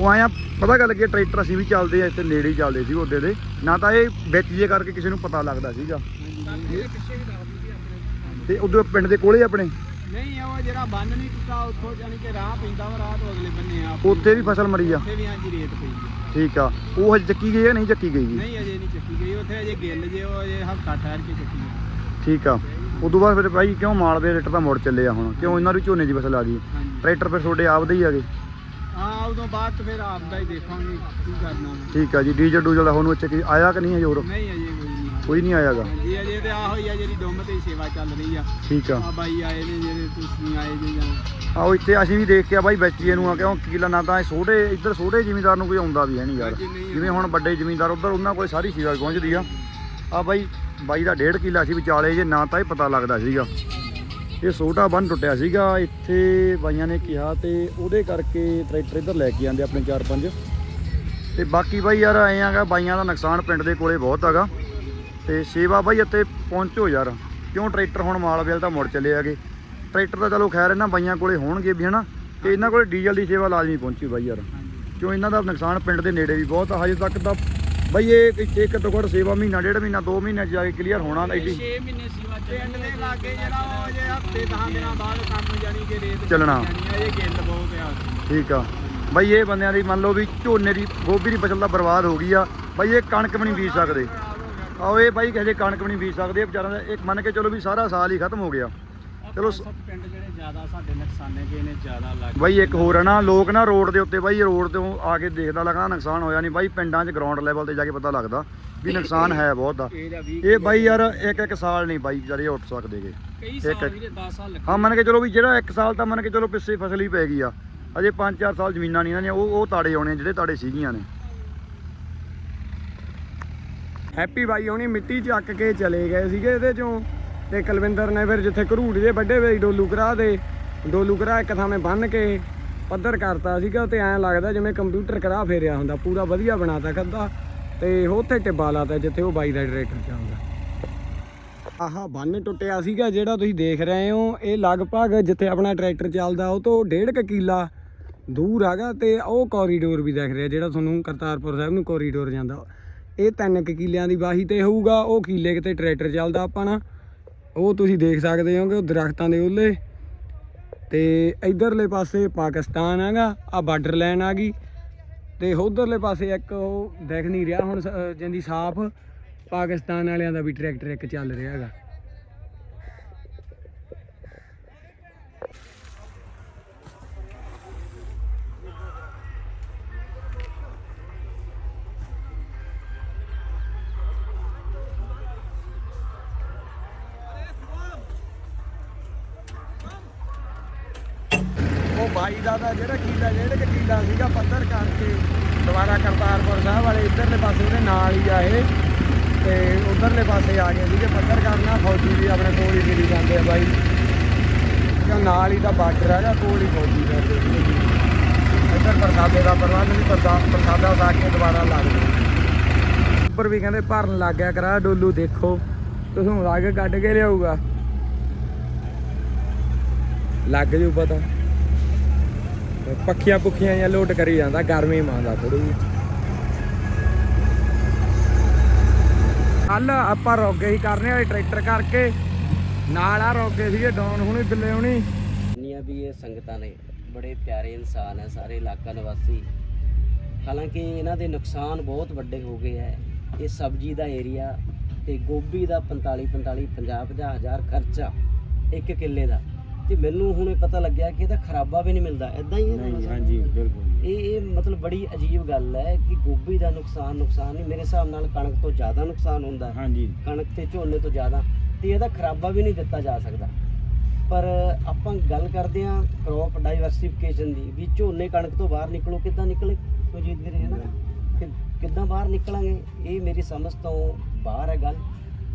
C: ਉਹ ਆਇਆ ਪਤਾ ਗੱਲ ਕੀ ਆ, ਟਰੈਕਟਰ ਅਸੀਂ ਵੀ ਚੱਲਦੇ ਆ ਇੱਥੇ ਨੇੜੇ ਹੀ ਚੱਲਦੇ ਸੀ ਉਹਦੇ ਦੇ। ਨਾ ਤਾਂ ਇਹ ਵਿੱਚ ਜੇ ਕਰਕੇ ਕਿਸੇ ਨੂੰ ਪਤਾ ਲੱਗਦਾ ਸੀਗਾ।
D: ਹਾਂਜੀ। ਇਹ ਪਿੱਛੇ ਵੀ ਦੱਸ ਦਿੱਤੀ ਆਪਣੇ
C: ਤੇ ਉਦੋਂ ਪਿੰਡ ਦੇ ਕੋਲੇ ਆਪਣੇ?
D: ਨਹੀਂ ਉਹ ਜਿਹੜਾ ਬੰਨ ਨਹੀਂ ਟੁੱਟਾ ਉੱਥੋਂ ਜਾਨੀ ਕਿ ਰਾਹ ਪੈਂਦਾ ਵਾ ਰਾਹ ਤੋਂ ਅਗਲੇ ਬੰਨੇ ਆ।
C: ਉੱਥੇ ਵੀ ਫਸਲ ਮਰੀ ਆ?
D: ਉੱਥੇ ਵੀ ਹਾਂਜੀ ਰੇਤ ਪਈ ਹੈ
C: ਠੀਕ ਆ। ਉਹ ਹਜੇ ਚੱਕੀ ਗਈ ਆ ਨਹੀਂ ਚੱਕੀ ਗਈ ਜੀ?
D: ਨਹੀਂ ਅਜੇ ਨਹੀਂ ਚੱਕੀ ਗਈ। ਉੱਥੇ ਅਜੇ ਗਿੱਲ ਜੇ ਉਹ ਅਜੇ ਹਫਤਾ ਠਹਿਰ ਕੇ ਚੱਕੀ ਹੈ।
C: ਠੀਕ ਆ। ਉਦੋਂ ਬਾਅਦ ਫਿਰ ਭਾਈ ਕਿਉਂ ਮਾਲਵੇ ਰੇਟ ਤਾਂ ਮੁੜ ਚੱਲੇ ਆ ਹੁਣ? ਕਿਉਂ ਇਹਨਾਂ ਦੀ ਝੋਨੇ ਦੀ ਫਸਲ ਆ ਗਈ?
D: ਹਾਂਜੀ।
C: ਟਰੈਕਟਰ ਫਿਰ ਤੁਹਾਡੇ ਆਪਦੇ ਹੀ ਆਗੇ
D: ਹਾਂ ਉਦੋਂ ਬਾਅਦ ਤਾਂ ਫਿਰ ਆਪਦਾ ਹੀ ਦੇਖਾਂਗੇ ਕੀ ਕਰਨਾ। ਵਾ।
C: ਠੀਕ ਆ ਜੀ ਡੀਜ਼ਲ ਡੂਜ਼ਲ ਦਾ ਹੁਣ ਇੱਥੇ ਕੀ ਆਇਆ ਕਿ ਨਹੀਂ ਹਜੇ ਹੋਰ?
D: ਨਹੀਂ ਅਜੇ ਕੋਈ ਨਹੀਂ
C: ਕੋਈ ਨਹੀਂ ਆਇਆਗਾ?
D: ਹਾਂਜੀ ਅਜੇ ਤੇ ਆ ਹੋਈ ਆ ਜਿਹੜੀ ਡੁੰਮ ਤੇ ਹੀ ਸੇਵਾ ਚੱਲ ਰਹੀ ਆ।
C: ਠੀਕ ਆ।
D: ਆ ਬਾਈ ਆਏ ਨੇ ਜਿਹੜੇ ਤੁਸੀਂ ਆਏ ਜੇ ਜਾਂ
C: ਆਓ ਇੱਥੇ ਅਸੀਂ ਵੀ ਦੇਖ ਕੇ ਆ ਬਾਈ ਬੱਚੀਏ ਨੂੰ ਆ ਕਿਉਂ ਕਿਲਾ ਨਾ ਤਾਂ ਇਹ ਛੋਟੇ ਇੱਧਰ ਛੋਟੇ ਜ਼ਿਮੀਂਦਾਰ ਨੂੰ ਕੋਈ ਆਉਂਦਾ ਵੀ ਹੈ ਨਹੀਂ ਯਾਰ।
D: ਹਾਂਜੀ, ਨਹੀਂ
C: ਜਿਵੇਂ ਹੁਣ ਵੱਡੇ ਜ਼ਿਮੀਂਦਾਰ ਉੱਧਰ ਉਹਨਾਂ ਕੋਲ ਸਾਰੀ ਸੇਵਾ ਪਹੁੰਚਦੀ ਆ। ਆ ਬਾਈ ਬਾਈ ਦਾ ਡੇਢ ਕਿੱਲਾ ਸੀ ਵਿਚਾਲੇ, ਜੇ ਨਾ ਤਾਂ ਇਹ ਪਤਾ ਲੱਗਦਾ ਸੀਗਾ। ਇਹ ਛੋਟਾ ਬੰਨ ਟੁੱਟਿਆ ਸੀਗਾ, ਇੱਥੇ ਬਾਈਆਂ ਨੇ ਕਿਹਾ ਤੇ ਉਹਦੇ ਕਰਕੇ ਟਰੈਕਟਰ ਇੱਧਰ ਲੈ ਕੇ ਆਂਦੇ ਆਪਣੇ 4-5 ਤੇ ਬਾਕੀ ਬਾਈ ਯਾਰ ਐਂ ਆਗਾ, ਬਾਈਆਂ ਦਾ ਨੁਕਸਾਨ ਪਿੰਡ ਦੇ ਕੋਲੇ ਬਹੁਤ ਹੈਗਾ ਤੇ ਸੇਵਾ ਬਾਈ ਇੱਥੇ ਪਹੁੰਚੋ ਯਾਰ, ਕਿਉਂ ਟਰੈਕਟਰ ਹੁਣ ਮਾਲਵੇਲ ਤਾਂ ਮੁੜ ਚੱਲੇ ਹੈਗੇ ਟਰੈਕਟਰ ਤਾਂ ਚਲੋ ਖੈਰ ਇਹਨਾਂ ਬਾਈਆਂ ਕੋਲੇ ਹੋਣਗੇ ਵੀ ਹਨਾ, ਤੇ ਇਹਨਾਂ ਕੋਲੇ ਡੀਜ਼ਲ ਦੀ ਸੇਵਾ ਲਾਜ਼ਮੀ ਪਹੁੰਚੀ ਬਾਈ ਯਾਰ। ਕਿਉਂ ਇਹਨਾਂ ਦਾ ਨੁਕਸਾਨ ਪਿੰਡ ਦੇ ਨੇੜੇ ਵੀ ਬਹੁਤ ਆ, ਹਜੇ ਤੱਕ ਤਾਂ ਬਈ ਇਹ ਇੱਥੇ ਘੱਟੋ ਘੱਟ ਸੇਵਾ ਮਹੀਨਾ ਡੇਢ ਮਹੀਨਾ 2 ਮਹੀਨੇ 'ਚ ਜਾ ਕੇ ਕਲੀਅਰ ਹੋਣਾ ਐਡੀ
D: 6 ਮਹੀਨੇ ਸੇਵਾ ਪਿੰਡ ਦੇ ਲਾਗੇ ਜਿਹੜਾ ਉਹ ਜੇ। ਹਫ਼ਤੇ 10 ਦਿਨਾਂ ਬਾਅਦ ਕੰਮ ਜਾਨੀ ਕਿ ਰੇਤ
C: ਚੱਲਣਾ।
D: ਇਹ ਗਿੱਲ ਬਹੁਤ।
C: ਠੀਕ ਆ। ਬਈ ਇਹ ਬੰਦਿਆਂ ਦੀ ਮੰਨ ਲਓ ਵੀ ਝੋਨੇ ਦੀ ਗੋਭੀ ਦੀ ਫਸਲ ਦਾ ਬਰਬਾਦ ਹੋ ਗਈ ਆ। ਬਈ ਇਹ ਕਣਕ ਵੀ ਨਹੀਂ ਬੀਜ ਸਕਦੇ। ਆਓ ਇਹ ਬਾਈ ਕਿਸੇ ਕਣਕ ਵੀ ਨਹੀਂ ਬੀਜ ਸਕਦੇ। ਵਿਚਾਰਾਂ ਦਾ ਇੱਕ ਮੰਨ ਕੇ ਚਲੋ ਵੀ ਸਾਰਾ ਸਾਲ ਹੀ ਖਤਮ ਹੋ ਗਿਆ। ਚਲੋ ਸ-
D: ਪਿੰਡ ਜਿਹੜੇ ਜ਼ਿਆਦਾ ਸਾਡੇ ਨੁਕਸਾਨੇ ਗਏ ਨੇ ਜ਼ਿਆਦਾ ਲੱਗ
C: ਬਾਈ ਇੱਕ ਹੋਰ ਹੈ ਨਾ ਲੋਕ ਨਾ ਰੋਡ ਦੇ ਉੱਤੇ ਬਾਈ ਰੋਡ ਤੋਂ ਆ ਕੇ ਦੇਖਦਾ ਲੱਗਦਾ ਨੁਕਸਾਨ ਹੋਇਆ ਨਹੀਂ। ਬਾਈ ਪਿੰਡਾਂ 'ਚ ਗਰਾਊਂਡ ਲੈਵਲ ਤੇ ਜਾ ਕੇ ਪਤਾ ਲੱਗਦਾ ਵੀ ਨੁਕਸਾਨ ਹੈ ਬਹੁਤ ਆ
D: ਇਹਦਾ ਵੀ
C: ਇਹ ਬਾਈ ਯਾਰ ਇੱਕ ਇੱਕ ਸਾਲ ਨਹੀਂ ਬਾਈ ਵਿਚਾਰੇ ਉੱਠ ਸਕਦੇਗੇ
D: ਕਈ
C: ਇੱਕ-
D: ਸਾਲ ਵੀਰੇ 10 ਸਾਲ ਲੱਗੇ।
C: ਹਾਂ ਮੰਨ ਕੇ ਚਲੋ ਵੀ ਜਿਹੜਾ ਇੱਕ ਸਾਲ ਤਾਂ ਮੰਨ ਕੇ ਚਲੋ ਪਿੱਛੇ ਫਸਲ ਹੀ ਪੈ ਗਈ ਆ। ਅਜੇ 5-4 ਸਾਲ ਜ਼ਮੀਨਾਂ ਨਹੀਂ ਇਹਨਾਂ ਦੀਆਂ ਉਹ ਉਹ ਤਾੜੇ ਆਉਣੇ ਆ ਜਿਹੜੇ ਤਾੜੇ ਸੀਗੀਆਂ ਨੇ।
E: ਹੈਪੀ ਬਾਈ ਹੁਣੀ ਮਿੱਟੀ ਚੱਕ ਕੇ ਚਲੇ ਗਏ ਸੀਗੇ ਇਹਦੇ ਚੋਂ। ਤੇ ਕੁਲਵਿੰਦਰ ਨੇ ਫਿਰ ਜਿੱਥੇ ਘਰੂੜ ਜੇ ਵੱਡੇ ਵੇ ਡੋਲੂ ਕਰਾ ਦੇ, ਡੋਲੂ ਕਰਾ ਇੱਕ ਥਾਵੇਂ ਬੰਨ ਕੇ ਪੱਧਰ ਕਰਤਾ ਸੀਗਾ ਤੇ ਐਂ ਲੱਗਦਾ ਜਿਵੇਂ ਕੰਪਿਊਟਰ ਕਰਾ ਫੇਰਿਆ ਹੁੰਦਾ, ਪੂਰਾ ਵਧੀਆ ਬਣਾਤਾ ਖੱਦਾ ਤੇ ਉੱਥੇ ਟਿੱਬਾ ਲਾਤਾ ਜਿੱਥੇ ਉਹ ਬਾਈ ਦਾ ਟਰੈਕਟਰ ਚੱਲਦਾ। ਆਹਾ ਬੰਨ ਟੁੱਟਿਆ ਸੀਗਾ ਜਿਹੜਾ ਤੁਸੀਂ ਦੇਖ ਰਹੇ ਹੋ, ਇਹ ਲਗਭਗ ਜਿੱਥੇ ਆਪਣਾ ਟਰੈਕਟਰ ਚੱਲਦਾ ਉਹ ਤੋਂ ਡੇਢ ਕੁ ਕਿੱਲਾ ਦੂਰ ਹੈਗਾ ਤੇ ਉਹ ਕੋਰੀਡੋਰ ਵੀ ਦਿਖ ਰਿਹਾ ਜਿਹੜਾ ਤੁਹਾਨੂੰ ਕਰਤਾਰਪੁਰ ਸਾਹਿਬ ਨੂੰ ਕੋਰੀਡੋਰ ਜਾਂਦਾ। ਇਹ ਤਿੰਨ ਕੁ ਕਿੱਲਿਆਂ ਦੀ ਵਾਹੀ ਤੇ ਹੋਊਗਾ, ਉਹ ਕਿਲੇ ਕਿਤੇ ਟਰੈਕਟਰ ਚੱਲਦਾ ਆਪਾਂ ਨਾ ਉਹ ਤੁਸੀਂ ਦੇਖ ਸਕਦੇ ਹੋ ਕਿ ਉਹ ਦਰਖਤਾਂ ਦੇ ਉੱਲੇ। ਤੇ ਇਧਰਲੇ ਪਾਸੇ ਪਾਕਿਸਤਾਨ ਹੈਗਾ, ਆ ਬਾਰਡਰ ਲਾਈਨ ਆ ਗਈ। ਤੇ ਉਧਰਲੇ ਪਾਸੇ ਇੱਕ ਉਹ ਦਿਖ ਨਹੀਂ ਰਿਹਾ ਹੁਣ ਸ- ਜਿੰਦੀ ਸਾਫ਼ ਪਾਕਿਸਤਾਨ ਵਾਲਿਆਂ ਦਾ ਵੀ ਟਰੈਕਟਰ ਇੱਕ ਚੱਲ ਰਿਹਾ ਹੈਗਾ ਉਹ ਬਾਈ ਦਾ ਤਾਂ ਜਿਹੜਾ ਕੀਲਾ ਜਿਹੜੇ ਕਿ ਕੀਲਾ ਸੀਗਾ ਪੱਧਰ ਕਰਕੇ ਦੁਬਾਰਾ ਕਰਤਾਰਪੁਰ ਸਾਹਿਬ ਵਾਲੇ ਇਧਰਲੇ ਪਾਸੇ ਉਹਦੇ ਨਾਲ ਹੀ ਆ ਇਹ ਤੇ ਉਧਰਲੇ ਪਾਸੇ ਆ ਗਏ ਸੀਗੇ ਪੱਧਰ ਕਰਨਾ ਫੌਜੀ ਵੀ ਆਪਣੇ ਕੋਲ ਹੀ ਮਿਲੀ ਜਾਂਦੇ ਆ ਬਾਈ ਕਿਉਂ ਨਾਲ ਹੀ ਦਾ ਬਾਰਡਰ ਹੈਗਾ ਕੋਲ ਹੀ ਫੌਜੀ ਕਰਦੇ ਸੀਗੇ ਇੱਧਰ ਪ੍ਰਸਾਦੇ ਦਾ ਪ੍ਰਬੰਧ ਵੀ ਪ੍ਰਸਾਦਾ ਸਾ ਕੇ ਦੁਬਾਰਾ ਲਾ ਦੇ
A: ਉੱਪਰ ਵੀ ਕਹਿੰਦੇ ਭਰਨ ਲੱਗ ਗਿਆ ਕਰਾ, ਡੋਲੂ ਦੇਖੋ। ਤੁਸੀਂ ਲੱਗ ਕੱਢ ਕੇ ਲਿਆਊਗਾ। ਲੱਗ ਜੂ ਪਤਾ। ਪੱਖੀਆਂ ਪੁੱਖੀਆਂ ਜਾਂ ਲੋਟ ਕਰੀ ਜਾਂਦਾ, ਗਰਮੀ ਮਾਂਦਾ ਥੋੜੀ ਜਿਹੀ। ਕੱਲ ਆਪਾਂ ਰੋਗੇ ਹੀ ਕਰਨੇ ਵਾਲੇ ਟਰੈਕਟਰ ਕਰਕੇ। ਨਾਲ ਆ ਰੋਗੇ ਸੀਗੇ, ਡਾਊਨ ਹੁਣੀ, ਬਿੱਲੇ ਹੁਣੀ।
F: ਜਿੰਨੀਆਂ ਵੀ ਇਹ ਸੰਗਤਾਂ ਨੇ ਬੜੇ ਪਿਆਰੇ ਇਨਸਾਨ ਹੈ ਸਾਰੇ ਇਲਾਕਾ ਨਿਵਾਸੀ। ਹਾਲਾਂਕਿ ਇਹਨਾਂ ਦੇ ਨੁਕਸਾਨ ਬਹੁਤ ਵੱਡੇ ਹੋ ਗਏ ਹੈ ਇਹ ਸਬਜ਼ੀ ਦਾ ਏਰੀਆ ਤੇ ਗੋਭੀ ਦਾ 45 45 50 50 ਹਜ਼ਾਰ ਖਰਚਾ ਇੱਕ ਕਿੱਲੇ ਦਾ। ਤੇ ਮੈਨੂੰ ਹੁਣ ਪਤਾ ਲੱਗਿਆ ਕਿ ਇਹਦਾ ਖਰਾਬਾ ਵੀ ਨਹੀਂ ਮਿਲਦਾ। ਐਦਾਂ ਹੀ ਹੈ ਨਾ?
A: ਹਾਂਜੀ ਬਿਲਕੁਲ
F: ਇਹ ਇਹ ਮਤਲਬ ਬੜੀ ਅਜੀਬ ਗੱਲ ਹੈ ਕਿ ਗੋਭੀ ਦਾ ਨੁਕਸਾਨ ਨੁਕਸਾਨ ਨਹੀਂ। ਮੇਰੇ ਹਿਸਾਬ ਨਾਲ ਕਣਕ ਤੋਂ ਜ਼ਿਆਦਾ ਨੁਕਸਾਨ ਹੁੰਦਾ।
A: ਹਾਂਜੀ।
F: ਕਣਕ ਤੇ ਝੋਨੇ ਤੋਂ ਜ਼ਿਆਦਾ। ਤੇ ਇਹਦਾ ਖਰਾਬਾ ਵੀ ਨਹੀਂ ਦਿੱਤਾ ਜਾ ਸਕਦਾ। ਪਰ ਆਪਾਂ ਗੱਲ ਕਰਦੇ ਹਾਂ ਕ੍ਰੌਪ ਡਾਈਵਰਸਿਫਿਕੇਸ਼ਨ ਦੀ ਵੀ ਝੋਨੇ ਕਣਕ ਤੋਂ ਬਾਹਰ ਨਿਕਲੋ ਕਿੱਦਾਂ ਨਿਕਲੇ? ਸੁਜੀਤ ਵੀਰੇ ਹੈ ਨਾ? ਕਿ ਕਿੱਦਾਂ ਬਾਹਰ ਨਿਕਲਾਂਗੇ? ਇਹ ਮੇਰੀ ਸਮਝ ਤੋਂ ਬਾਹਰ ਹੈ ਗੱਲ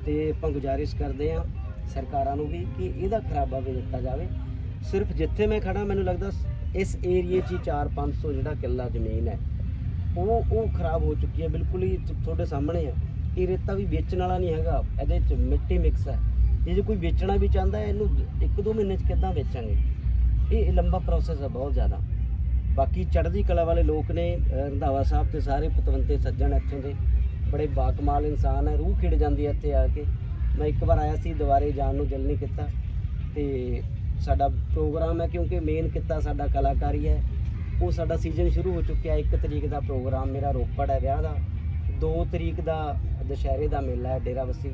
F: ਤੇ ਆਪਾਂ ਗੁਜ਼ਾਰਿਸ਼ ਕਰਦੇ ਹਾਂ ਸਰਕਾਰਾਂ ਨੂੰ ਵੀ ਕਿ ਇਹਦਾ ਖਰਾਬਾ ਵੀ ਦਿੱਤਾ ਜਾਵੇ। ਸਿਰਫ ਜਿੱਥੇ ਮੈਂ ਖੜਾ ਮੈਨੂੰ ਲੱਗਦਾ ਇਸ ਏਰੀਏ 'ਚ ਹੀ 4-500 ਜਿਹੜਾ ਕਿੱਲਾ ਜ਼ਮੀਨ ਹੈ ਉਹ ਉਹ ਖਰਾਬ ਹੋ ਚੁੱਕੀ ਹੈ। ਬਿਲਕੁਲ ਹੀ ਤੁ- ਤੁਹਾਡੇ ਸਾਹਮਣੇ ਹੈ ਇਹ ਰੇਤਾ ਵੀ ਵੇਚਣ ਵਾਲਾ ਨਹੀਂ ਹੈਗਾ। ਇਹਦੇ 'ਚ ਮਿੱਟੀ ਮਿਕਸ ਹੈ। ਇਹ ਜੇ ਕੋਈ ਵੇਚਣਾ ਵੀ ਚਾਹੁੰਦਾ ਹੈ, ਇਹਨੂੰ ਇੱਕ ਦੋ ਮਹੀਨੇ 'ਚ ਕਿੱਦਾਂ ਵੇਚਾਂਗੇ? ਇਹ ਲੰਬਾ ਪ੍ਰੋਸੈਸ ਹੈ ਬਹੁਤ ਜ਼ਿਆਦਾ। ਬਾਕੀ ਚੜ੍ਹਦੀ ਕਲਾ ਵਾਲੇ ਲੋਕ ਨੇ ਰੰਧਾਵਾ ਸਾਹਿਬ ਤੇ ਸਾਰੇ ਪਤਵੰਤੇ ਸੱਜਣ ਇੱਥੋਂ ਦੇ। ਬੜੇ ਬਾਕਮਾਲ ਇਨਸਾਨ ਹੈ, ਰੂਹ ਖਿੜ ਜਾਂਦੀ ਹੈ ਇੱਥੇ ਆ ਕੇ। ਮੈਂ ਇੱਕ ਵਾਰ ਆਇਆ ਸੀ ਦੁਬਾਰੇ ਜਾਣ ਨੂੰ, ਦਿਲ ਨਹੀਂ ਕੀਤਾ। ਤੇ ਸਾਡਾ ਪ੍ਰੋਗਰਾਮ ਹੈ ਕਿਉਂਕਿ ਮੇਨ ਕਿੱਤਾ ਸਾਡਾ ਕਲਾਕਾਰੀ ਹੈ। ਉਹ ਸਾਡਾ ਸੀਜ਼ਨ ਸ਼ੁਰੂ ਹੋ ਚੁੱਕਿਆ 1 ਤਰੀਕ ਦਾ ਪ੍ਰੋਗਰਾਮ ਮੇਰਾ ਰੋਪੜ ਹੈ ਵਿਆਹ ਦਾ। 2 ਤਰੀਕ ਦਾ ਦੁਸ਼ਹਿਰੇ ਦਾ ਮੇਲਾ ਹੈ ਡੇਰਾਬੱਸੀ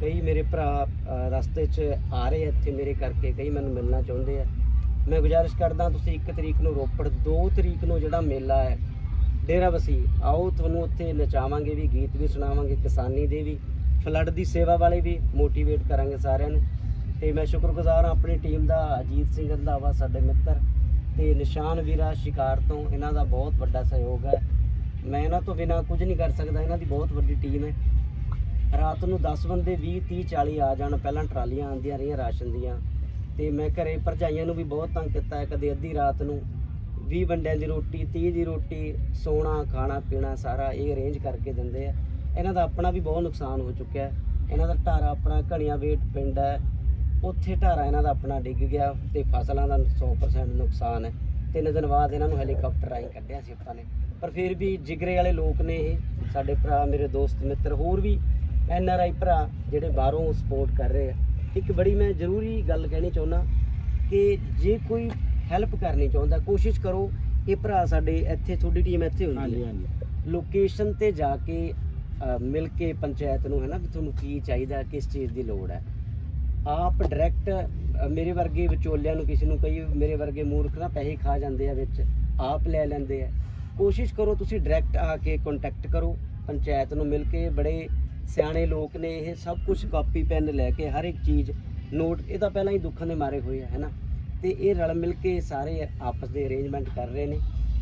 F: ਕਈ ਮੇਰੇ ਭਰਾ ਰਸਤੇ 'ਚ ਆ ਰਹੇ ਇੱਥੇ ਮੇਰੇ ਕਰਕੇ, ਕਈ ਮੈਨੂੰ ਮਿਲਣਾ ਚਾਹੁੰਦੇ ਆ। ਮੈਂ ਗੁਜ਼ਾਰਿਸ਼ ਕਰਦਾ ਤੁਸੀਂ 1 ਤਰੀਕ ਨੂੰ ਰੋਪੜ 2 ਤਰੀਕ ਨੂੰ ਜਿਹੜਾ ਮੇਲਾ ਹੈ ਡੇਰਾਬੱਸੀ ਆਓ ਤੁਹਾਨੂੰ ਉੱਥੇ ਨਚਾਵਾਂਗੇ ਵੀ, ਗੀਤ ਵੀ ਸੁਣਾਵਾਂਗੇ, ਕਿਸਾਨੀ ਦੇ ਵੀ, ਫਲੱਡ ਦੀ ਸੇਵਾ ਵਾਲੇ ਵੀ ਮੋਟੀਵੇਟ ਕਰਾਂਗੇ ਸਾਰਿਆਂ ਨੂੰ। ਤੇ ਮੈਂ ਸ਼ੁਕਰਗੁਜ਼ਾਰ ਹਾਂ, ਆਪਣੀ ਟੀਮ ਦਾ ਅਜੀਤ ਸਿੰਘ ਰੰਧਾਵਾ, ਸਾਡੇ ਮਿੱਤਰ। ਤੇ ਨਿਸ਼ਾਨ ਵੀਰਾ ਸ਼ਿਕਾਰ ਤੋਂ ਇਹਨਾਂ ਦਾ ਬਹੁਤ ਵੱਡਾ ਸਹਿਯੋਗ ਹੈ। ਮੈਂ ਇਹਨਾਂ ਤੋਂ ਬਿਨਾ ਕੁਝ ਨਹੀਂ ਕਰ ਸਕਦਾ, ਇਹਨਾਂ ਦੀ ਬਹੁਤ ਵੱਡੀ ਟੀਮ ਹੈ। ਰਾਤ ਨੂੰ 10 ਬੰਦੇ 20 30 40 ਆ ਜਾਣ, ਪਹਿਲਾਂ ਟਰਾਲੀਆਂ ਆਉਂਦੀਆਂ ਰਹੀਆਂ ਰਾਸ਼ਨ ਦੀਆਂ। ਤੇ ਮੈਂ ਘਰੇ ਭਰਜਾਈਆਂ ਨੂੰ ਵੀ ਬਹੁਤ ਤੰਗ ਕੀਤਾ ਕਦੇ ਅੱਧੀ ਰਾਤ ਨੂੰ 20 ਬੰਦਿਆਂ ਦੀ ਰੋਟੀ 30 ਦੀ ਰੋਟੀ, ਸੋਣਾ, ਖਾਣਾ, ਪੀਣਾ, ਸਾਰਾ ਇਹ ਅਰੇਂਜ ਕਰਕੇ ਦਿੰਦੇ ਆ। ਇਹਨਾਂ ਦਾ ਆਪਣਾ ਵੀ ਬਹੁਤ ਨੁਕਸਾਨ ਹੋ ਚੁੱਕਿਆ ਹੈ। ਇਹਨਾਂ ਦਾ ਢਾਰਾ ਆਪਣਾ ਘਣੀਆਂ ਵੇਟ ਪਿੰਡ ਹੈ। ਉੱਥੇ ਢਾਰਾ ਇਹਨਾਂ ਦਾ ਆਪਣਾ ਡਿੱਗ ਗਿਆ ਤੇ ਫਸਲਾਂ ਦਾ 100% ਨੁਕਸਾਨ ਹੈ। ਤਿੰਨ ਦਿਨ ਬਾਅਦ ਇਹਨਾਂ ਨੂੰ ਹੈਲੀਕਾਪਟਰ ਰਾਹੀਂ ਕੱਢਿਆ ਸੀ ਆਪਾਂ ਨੇ। ਪਰ ਫਿਰ ਵੀ ਜਿਗਰੇ ਵਾਲੇ ਲੋਕ ਨੇ ਇਹ। ਸਾਡੇ ਭਰਾ, ਮੇਰੇ ਦੋਸਤ, ਮਿੱਤਰ ਹੋਰ ਵੀ ਐਨ ਆਰ ਆਈ ਭਰਾ ਜਿਹੜੇ ਬਾਹਰੋਂ ਸਪੋਰਟ ਕਰ ਰਹੇ ਆ। ਇੱਕ ਬੜੀ ਮੈਂ ਜ਼ਰੂਰੀ ਗੱਲ ਕਹਿਣੀ ਚਾਹੁੰਦਾ ਕਿ ਜੇ ਕੋਈ ਹੈਲਪ ਕਰਨੀ ਚਾਹੁੰਦਾ ਕੋਸ਼ਿਸ਼ ਕਰੋ ਇਹ ਭਰਾ ਸਾਡੇ ਇੱਥੇ ਤੁਹਾਡੀ ਟੀਮ ਇੱਥੇ ਹੁੰਦੀ ਹੈ। ਲੋਕੇਸ਼ਨ ਤੇ ਜਾ ਕੇ ਮਿਲ ਕੇ ਪੰਚਾਇਤ ਨੂੰ ਹੈ ਨਾ ਵੀ ਤੁਹਾਨੂੰ ਕੀ ਚਾਹੀਦਾ ਕਿਸ ਚੀਜ਼ ਦੀ ਲੋੜ ਹੈ। ਆਪ ਡਾਇਰੈਕਟ ਮੇਰੇ ਵਰਗੇ ਵਿਚੋਲਿਆਂ ਨੂੰ ਕਿਸੇ ਨੂੰ ਕਈ ਮੇਰੇ ਵਰਗੇ ਮੂਰਖ ਨਾ ਪੈਸੇ ਖਾ ਜਾਂਦੇ ਆ ਵਿੱਚ ਆਪ ਲੈ ਲੈਂਦੇ ਆ। ਕੋਸ਼ਿਸ਼ ਕਰੋ ਤੁਸੀਂ ਡਾਇਰੈਕਟ ਆ ਕੇ ਕੰਟੈਕਟ ਕਰੋ ਪੰਚਾਇਤ ਨੂੰ ਮਿਲ ਕੇ ਬੜੇ ਸਿਆਣੇ ਲੋਕ ਨੇ ਇਹ ਸਭ ਕੁਝ ਕਾਪੀ ਪੈਨ ਲੈ ਕੇ ਹਰ ਇੱਕ ਚੀਜ਼ ਨੋਟ ਇਹ ਤਾਂ ਪਹਿਲਾਂ ਹੀ ਦੁੱਖਾਂ ਦੇ ਮਾਰੇ ਹੋਏ ਆ ਹੈ ਨਾ? ਤੇ ਇਹ ਰਲ ਮਿਲ ਕੇ ਸਾਰੇ ਆਪਸ ਦੇ ਅਰੇਂਜਮੈਂਟ ਕਰ ਰਹੇ ਨੇ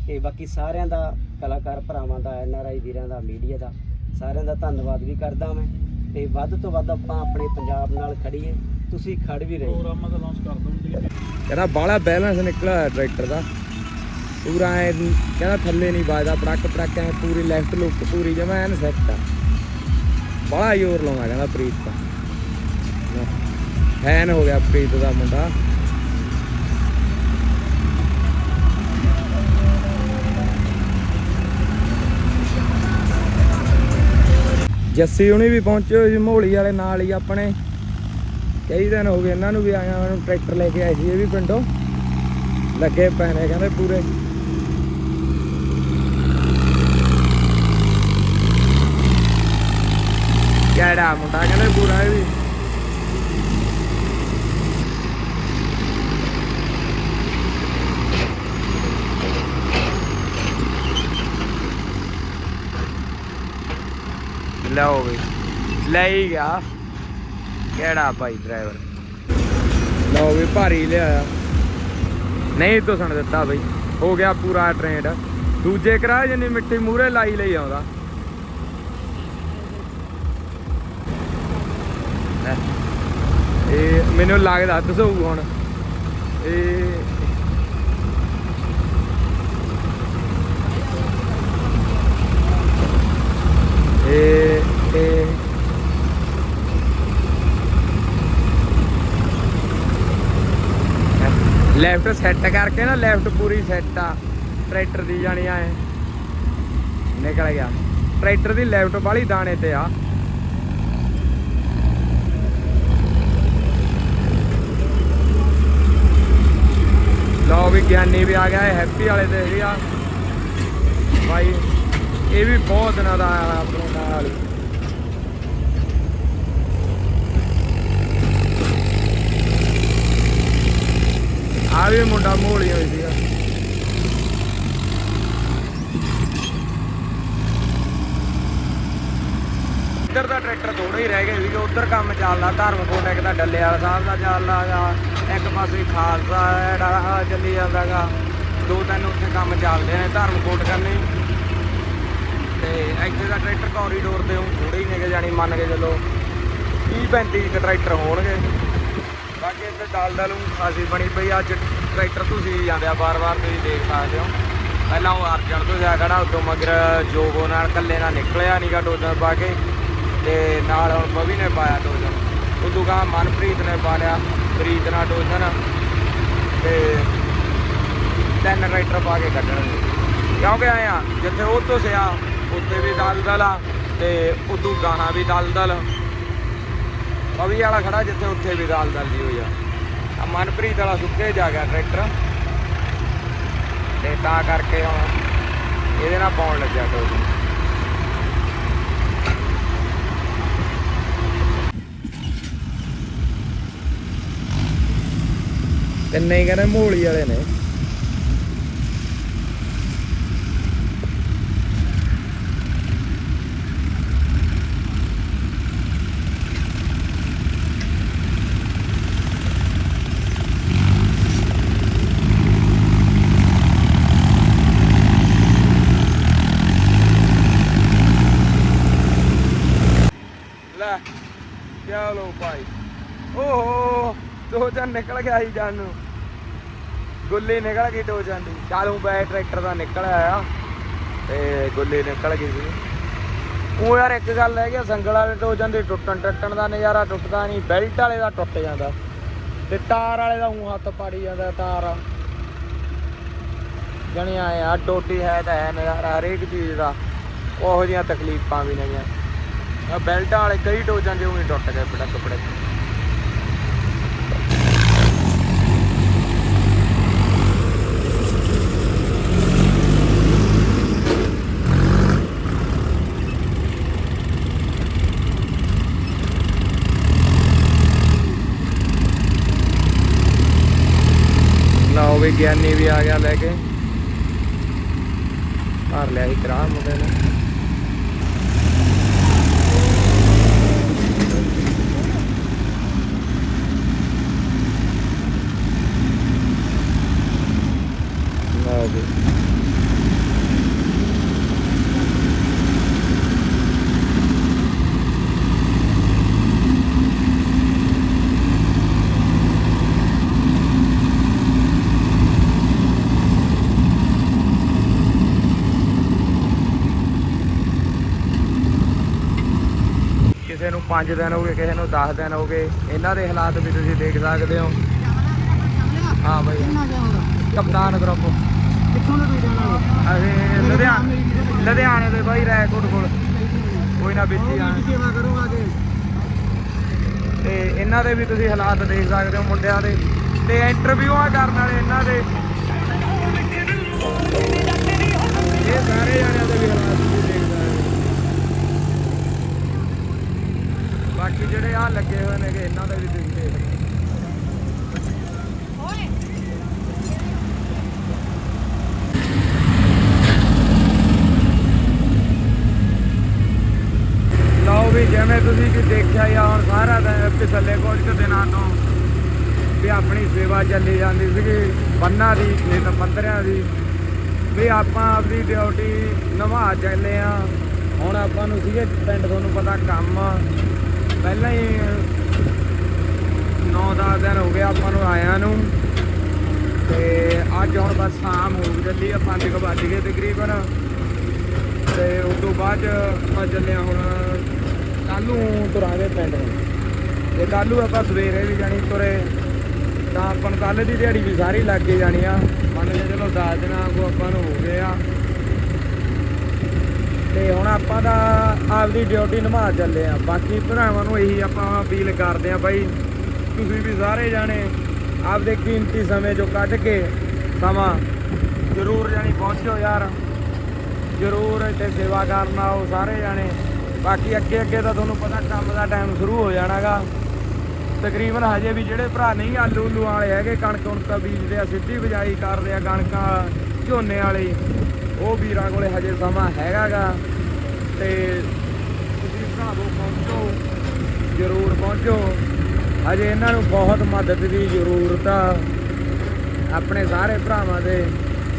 F: ਤੇ ਬਾਕੀ ਸਾਰਿਆਂ ਦਾ ਕਲਾਕਾਰ ਭਰਾਵਾਂ ਦਾ ਐਨ ਆਰ ਆਈ ਵੀਰਾਂ ਦਾ ਮੀਡੀਆ ਦਾ ਸਾਰਿਆਂ ਦਾ ਧੰਨਵਾਦ ਵੀ ਕਰਦਾ ਮੈਂ ਤੇ ਵੱਧ ਤੋਂ ਵੱਧ ਆਪਾਂ ਆਪਣੇ ਪੰਜਾਬ ਨਾਲ ਖੜੀਏ ਤੁਸੀਂ ਖੜ ਵੀ ਰਹੇ।
A: ਕਹਿੰਦਾ ਬਾਹਲਾ ਬੈਲੈਂਸ ਨਿਕਲਿਆ ਹੋਇਆ ਟਰੈਕਟਰ ਦਾ। ਪੂਰਾ ਐ ਕਹਿੰਦਾ ਥੱਲੇ ਨਹੀਂ ਵੱਜਦਾ ਪੜਕ ਪੜਕ ਐ ਪੂਰੀ ਲੈਫਟ ਲੁੱਕ ਪੂਰੀ ਜਮਾ ਐਨ ਸੈੱਟ ਆ। ਬੜਾ ਜ਼ੋਰ ਲਾਉਂਦਾ ਕਹਿੰਦਾ ਪ੍ਰੀਤ ਦਾ। ਫੈਨ ਹੋ ਗਿਆ ਪ੍ਰੀਤ ਦਾ ਮੁੰਡਾ। ਜੱਸੀ ਹੁਣੀ ਵੀ ਪਹੁੰਚੇ ਹੋਏ ਸੀ, ਮੋਹਲੀ ਵਾਲੇ ਨਾਲ ਹੀ ਆਪਣੇ। ਕਈ ਦਿਨ ਹੋ ਗਏ, ਇਹਨਾਂ ਨੂੰ ਵੀ ਆਇਆ ਮੈਨੂੰ ਟਰੈਕਟਰ ਲੈ ਕੇ ਆਏ ਸੀ, ਇਹ ਵੀ ਪਿੰਡੋਂ। ਲੱਗੇ ਪਏ ਕਹਿੰਦੇ ਪੂਰੇ। ਕਿਹੜਾ ਮੁੰਡਾ ਕਹਿੰਦੇ ਪੂਰਾ ਇਹ ਵੀ। ਲਓ ਵੀ, ਲੈ ਗਿਆ। ਕਿਹੜਾ ਭਾਈ ਡਰਾਈਵਰ ਲਓ ਵੀ ਭਾਰੀ ਲਿਆਇਆ। ਨਹੀਂ ਤੁਸਣ ਦਿੱਤਾ ਬਈ, ਹੋ ਗਿਆ ਪੂਰਾ ਟ੍ਰੇਨਡ ਦੂਜੇ ਕਰਾ ਜਿੰਨੀ ਮਿੱਟੀ ਮੂਰੇ ਲਾਈ ਲਈ ਆਉਂਦਾ। ਇਹ ਮੈਨੂੰ ਲੱਗਦਾ ਦਸੂ ਹੁਣ। ਇਹ ਇਹ ਇਹ ਲੈਫਟ ਸੈੱਟ ਕਰਕੇ ਨਾ, ਲੈਫਟ ਪੂਰੀ ਸੈੱਟ ਆ। ਟਰੈਕਟਰ ਦੀ ਜਾਣੀ ਆਏ। ਨਿਕਲ ਗਿਆ। ਟਰੈਕਟਰ ਦੀ ਲੈਫਟ ਵਾਲੀ ਦਾਣੇ ਤੇ ਆ। ਲਓ ਵੀ ਗਿਆਨੀ ਵੀ ਆ ਗਿਆ, ਇਹ ਹੈਪੀ ਵਾਲੇ ਤੇ ਵੀ ਭਾਈ ਇਹ ਵੀ ਬਹੁਤ ਦਿਨਾਂ ਦਾ ਆਇਆ ਆਪਣੇ ਨਾਲ। ਆ ਵੀ ਮੁੰਡਾ ਮੋਹਲੀ ਹੋਈ ਸੀਗਾ ਇੱਧਰ ਦਾ ਟਰੈਕਟਰ ਥੋੜਾ ਹੀ ਰਹਿ ਗਏ ਸੀਗੇ, ਉੱਧਰ ਕੰਮ ਚੱਲਦਾ ਧਰਮਕੋਟ ਇੱਕ ਤਾਂ ਡੱਲੇ ਵਾਲਾ ਸਾਹਿਬ ਦਾ ਚੱਲਦਾ ਗਾ ਇੱਕ ਪਾਸੇ ਖਾਲਸਾ ਜਿਹੜਾ ਚੱਲੀ ਜਾਂਦਾਗਾ ਦੋ ਤਿੰਨ ਉੱਥੇ ਕੰਮ ਚੱਲਦੇ ਨੇ ਧਰਮਕੋਟ ਕਰਨੀ ਤੇ ਇੱਥੇ ਦਾ ਟਰੈਕਟਰ ਕੋਰੀਡੋਰ 'ਤੇ ਉਹ ਥੋੜੇ ਹੀ ਨੇਗੇ ਜਾਣੀ ਮੰਨ ਕੇ ਚੱਲੋ 30 35 ਕੁ ਟਰੈਕਟਰ ਹੋਣਗੇ। ਬਾਕੀ ਇੱਥੇ ਦਲ ਦਲ ਨੂੰ ਖਾਸੀ ਬਣੀ ਪਈ ਅੱਜ ਟਰੈਕਟਰ ਤੁਸੀਂ ਜਾਂਦੇ ਆ ਬਾਰ-ਬਾਰ ਤੁਸੀਂ ਦੇਖ ਸਕਦੇ ਹੋ। ਪਹਿਲਾਂ ਉਹ ਅਰਜਨ ਤੋਂ ਜਾ ਖੜਾ, ਉਦੋਂ ਮਗਰ ਜੋਗੋ ਨਾਲ ਇਕੱਲੇ ਨਾਲ ਨਿਕਲਿਆ ਨੀਗਾ ਡੋਜਰ ਪਾ ਕੇ। ਤੇ ਨਾਲ ਹੁਣ ਬਵੀ ਨੇ ਪਾਇਆ ਡੋਜਰ ਉਦੋਂ ਗਾ ਮਨਪ੍ਰੀਤ ਨੇ ਪਾ ਲਿਆ, ਪ੍ਰੀਤ ਨਾਲ ਡੋਜਰ ਤੇ ਤਿੰਨ ਟਰੈਕਟਰ ਪਾ ਕੇ ਕੱਢਣਗੇ ਕਿਉਂਕਿ ਆਏ ਆ, ਜਿੱਥੇ ਉਹ ਤੋਂ ਸਿਆ, ਉੱਥੇ ਵੀ ਦਲਦਲ ਆ, ਤੇ ਉਦੋਂ ਗਾਹਾਂ ਵੀ ਦਲਦਲ। ਬਵੀ ਵਾਲਾ ਖੜਾ ਜਿੱਥੇ, ਉੱਥੇ ਵੀ ਦਲਦਲ ਦੀ ਹੋਈ ਆ। ਆ ਮਨਪ੍ਰੀਤ ਵਾਲਾ ਸੁੱਕੇ ਜਾ ਗਿਆ ਟਰੈਕਟਰ। ਤੇ ਤਾਂ ਕਰਕੇ ਹੁਣ ਇਹਦੇ ਨਾਲ ਪਾਉਣ ਲੱਗਿਆ ਟੋਲ ਤਿੰਨੇ ਹੀ ਕਹਿੰਦੇ ਮੋਹਲੀ ਵਾਲੇ ਨੇ ਲੈ ਚਲੋ ਭਾਈ ਓਹੋ ਦੋ ਜਣ ਨਿਕਲ ਗਿਆ ਸੀ ਜਾਨ ਨੂੰ ਗੁੱਲੀ ਨਿਕਲ ਗਈ ਦੋ ਜਣ ਚਾਲੂ ਬੈ ਟਰੈਕਟਰ ਦਾ ਨਿਕਲ ਆਇਆ ਤੇ ਗੁੱਲੀ ਨਿਕਲ ਗਈ ਸੀ। ਉਹ ਯਾਰ ਇੱਕ ਗੱਲ ਹੈਗੀ ਸੰਗਲ ਵਾਲੇ ਦੋ ਜਣ ਦੇ ਟੁੱਟਣ ਟੱਟਣ ਦਾ ਨਜ਼ਾਰਾ ਟੁੱਟਦਾ ਨਹੀਂ, ਬੈਲਟ ਵਾਲੇ ਦਾ ਟੁੱਟ ਜਾਂਦਾ ਤੇ ਤਾਰ ਵਾਲੇ ਦਾ ਉਹ ਹੱਥ ਪਾੜੀ ਜਾਂਦਾ ਤਾਰ। ਜਣਿਆ ਆ ਟੋਟੀ ਹੈ ਤਾਂ ਹੈ ਨਜ਼ਾਰਾ ਹਰੇਕ ਚੀਜ਼ ਦਾ, ਉਹੋ ਜਿਹੀਆਂ ਤਕਲੀਫਾਂ ਵੀ ਨਹੀਂ ਆ ਬੈਲਟਾਂ ਵਾਲੇ ਕਈ ਟੋਜਾਂ ਦੇ ਉਹੀ ਟੁੱਟ ਗਏ ਪੜਕ ਪੜਕ ਲਓ ਵੀ ਗਿਆਨੀ ਵੀ ਆ ਗਿਆ ਲੈ ਕੇ। ਭਰ ਲਿਆ ਸੀ ਕਰਾ ਮੁੰਡੇ ਨੇ। ਲਓ ਵੀ ਬੰਦੇ ਨੂੰ 5 ਦਿਨ ਹੋ ਗਏ ਕਿਸੇ ਨੂੰ 10 ਦਿਨ ਹੋ ਗਏ। ਇਹਨਾਂ ਦੇ ਹਾਲਾਤ ਵੀ ਤੁਸੀਂ ਦੇਖ ਸਕਦੇ ਹੋ। ਹਾਂ ਬਾਈ। ਕਪਤਾਨ ਗਰੁੱਪ
E: ਕਿੱਥੋਂ ਦੇ
A: ਅਸੀਂ ਲੁਧਿਆਣੇ ਲੁਧਿਆਣੇ ਦੇ ਬਾਈ ਰੈਕੋਰਡ ਕੋਲ। ਕੋਈ ਨਾ ਵਿੱਚ
E: ਸੇਵਾ ਕਰੋ ਆਗੇ
A: ਤੇ ਇਹਨਾਂ ਦੇ ਵੀ ਤੁਸੀਂ ਹਾਲਾਤ ਦੇਖ ਸਕਦੇ ਹੋ ਮੁੰਡਿਆਂ ਦੇ। ਤੇ ਇੰਟਰਵਿਊਆਂ ਕਰਨ ਵਾਲੇ ਇਹਨਾਂ ਦੇ। ਇਹ ਸਾਰੇ ਜਣਿਆਂ ਦੇ ਵੀ ਹਾਲਾਤ ਤੁਸੀਂ ਦੇਖ ਸਕਦੇ ਹੋ ਬਾਕੀ ਜਿਹੜੇ ਆ ਲੱਗੇ ਹੋਏ ਨੇਗੇ, ਇਹਨਾਂ ਦੇ ਵੀ ਤੁਸੀਂ ਦੇਖ ਸਕਦੇ ਲਓ ਵੀ ਜਿਵੇਂ ਤੁਸੀਂ ਕਿ ਦੇਖਿਆ ਆ, ਹੁਣ ਸਾਰਾ ਦਿਨ ਪਿਛਲੇ ਕੁਝ ਕੁ ਦਿਨਾਂ ਤੋਂ ਵੀ ਆਪਣੀ ਸੇਵਾ ਚੱਲੀ ਜਾਂਦੀ ਸੀਗੀ, ਬੰਨਾਂ ਦੀ ਨਿਤ ਪੰਦਰਿਆਂ ਦੀ। ਵੀ ਆਪਾਂ ਆਪਣੀ ਡਿਊਟੀ ਨਿਭਾ ਚੱਲੇ ਆ। ਹੁਣ ਆਪਾਂ ਨੂੰ ਸੀਗੇ, ਪਿੰਡ ਤੁਹਾਨੂੰ ਪਤਾ ਕੰਮ। ਪਹਿਲਾਂ ਹੀ 9-10 ਦਿਨ ਹੋ ਗਏ ਆਪਾਂ ਨੂੰ ਆਇਆਂ ਨੂੰ। ਤੇ ਅੱਜ ਹੁਣ ਬਸ ਸ਼ਾਮ ਹੋ ਚੱਲੀ ਆ 5 ਵੱਜ ਗਏ ਤਕਰੀਬਨ। ਤੇ ਉਸ ਤੋਂ ਬਾਅਦ 'ਚ ਆਪਾਂ ਚੱਲੇ ਹਾਂ ਹੁਣ ਕੱਲ੍ਹ ਨੂੰ ਤੁਰਾਂਗੇ ਪਿੰਡ ਨੂੰ। ਤੇ ਕੱਲ੍ਹ ਨੂੰ ਆਪਾਂ ਸਵੇਰੇ ਵੀ ਜਾਣੀ ਤੁਰੇ। ਤਾਂ ਆਪਾਂ ਨੂੰ ਕੱਲ੍ਹ ਦੀ ਦਿਹਾੜੀ ਵੀ ਸਾਰੀ ਲੱਗ ਕੇ ਜਾਣੀ ਆ। ਮੰਨ ਕੇ ਚਲੋ 10 ਦਿਨਾਂ ਕੋ ਆਪਾਂ ਨੂੰ ਹੋ ਗਏ ਆ। ਤੇ ਹੁਣ ਆਪਾਂ ਦਾ ਆਪਦੀ ਡਿਊਟੀ ਨਿਭਾ ਚੱਲੇ ਆ। ਬਾਕੀ ਭਰਾਵਾਂ ਨੂੰ ਇਹੀ ਆਪਾਂ ਅਪੀਲ ਕਰਦੇ ਆ ਬਾਈ, ਤੁਸੀਂ ਵੀ ਸਾਰੇ ਜਾਣੇ ਆਪਦੇ ਕੀਮਤੀ ਸਮੇਂ ਚੋਂ ਕੱਢ ਕੇ ਸਮਾਂ ਜ਼ਰੂਰ ਜਾਣੀ ਪਹੁੰਚਿਓ ਯਾਰ। ਜ਼ਰੂਰ ਇੱਥੇ ਸੇਵਾ ਕਰਨ ਆਓ ਸਾਰੇ ਜਾਣੇ। ਬਾਕੀ ਅੱਗੇ ਅੱਗੇ ਤਾਂ ਤੁਹਾਨੂੰ ਪਤਾ ਕੰਮ ਦਾ ਟਾਈਮ ਸ਼ੁਰੂ ਹੋ ਜਾਣਾਗਾ। ਤਕਰੀਬਨ ਹਜੇ ਵੀ ਜਿਹੜੇ ਭਰਾ ਨਹੀਂ ਆਲੂ ਉਲੂ ਵਾਲੇ ਹੈਗੇ ਕਣਕ ਕਣਕ ਬੀਜਦੇ ਆ, ਸਿੱਧੀ ਬਿਜਾਈ ਕਰਦੇ ਆ ਕਣਕਾਂ ਝੋਨੇ ਵਾਲੇ। ਉਹ ਵੀਰਾਂ ਕੋਲੇ ਹਜੇ ਸਮਾਂ ਹੈਗਾਗਾ ਤੇ ਤੁਸੀਂ ਭਰਾਵੋ ਪਹੁੰਚੋ, ਜ਼ਰੂਰ ਪਹੁੰਚੋ। ਹਜੇ ਇਹਨਾਂ ਨੂੰ ਬਹੁਤ ਮਦਦ ਦੀ ਜ਼ਰੂਰਤ ਆ। ਆਪਣੇ ਸਾਰੇ ਭਰਾਵਾਂ ਦੇ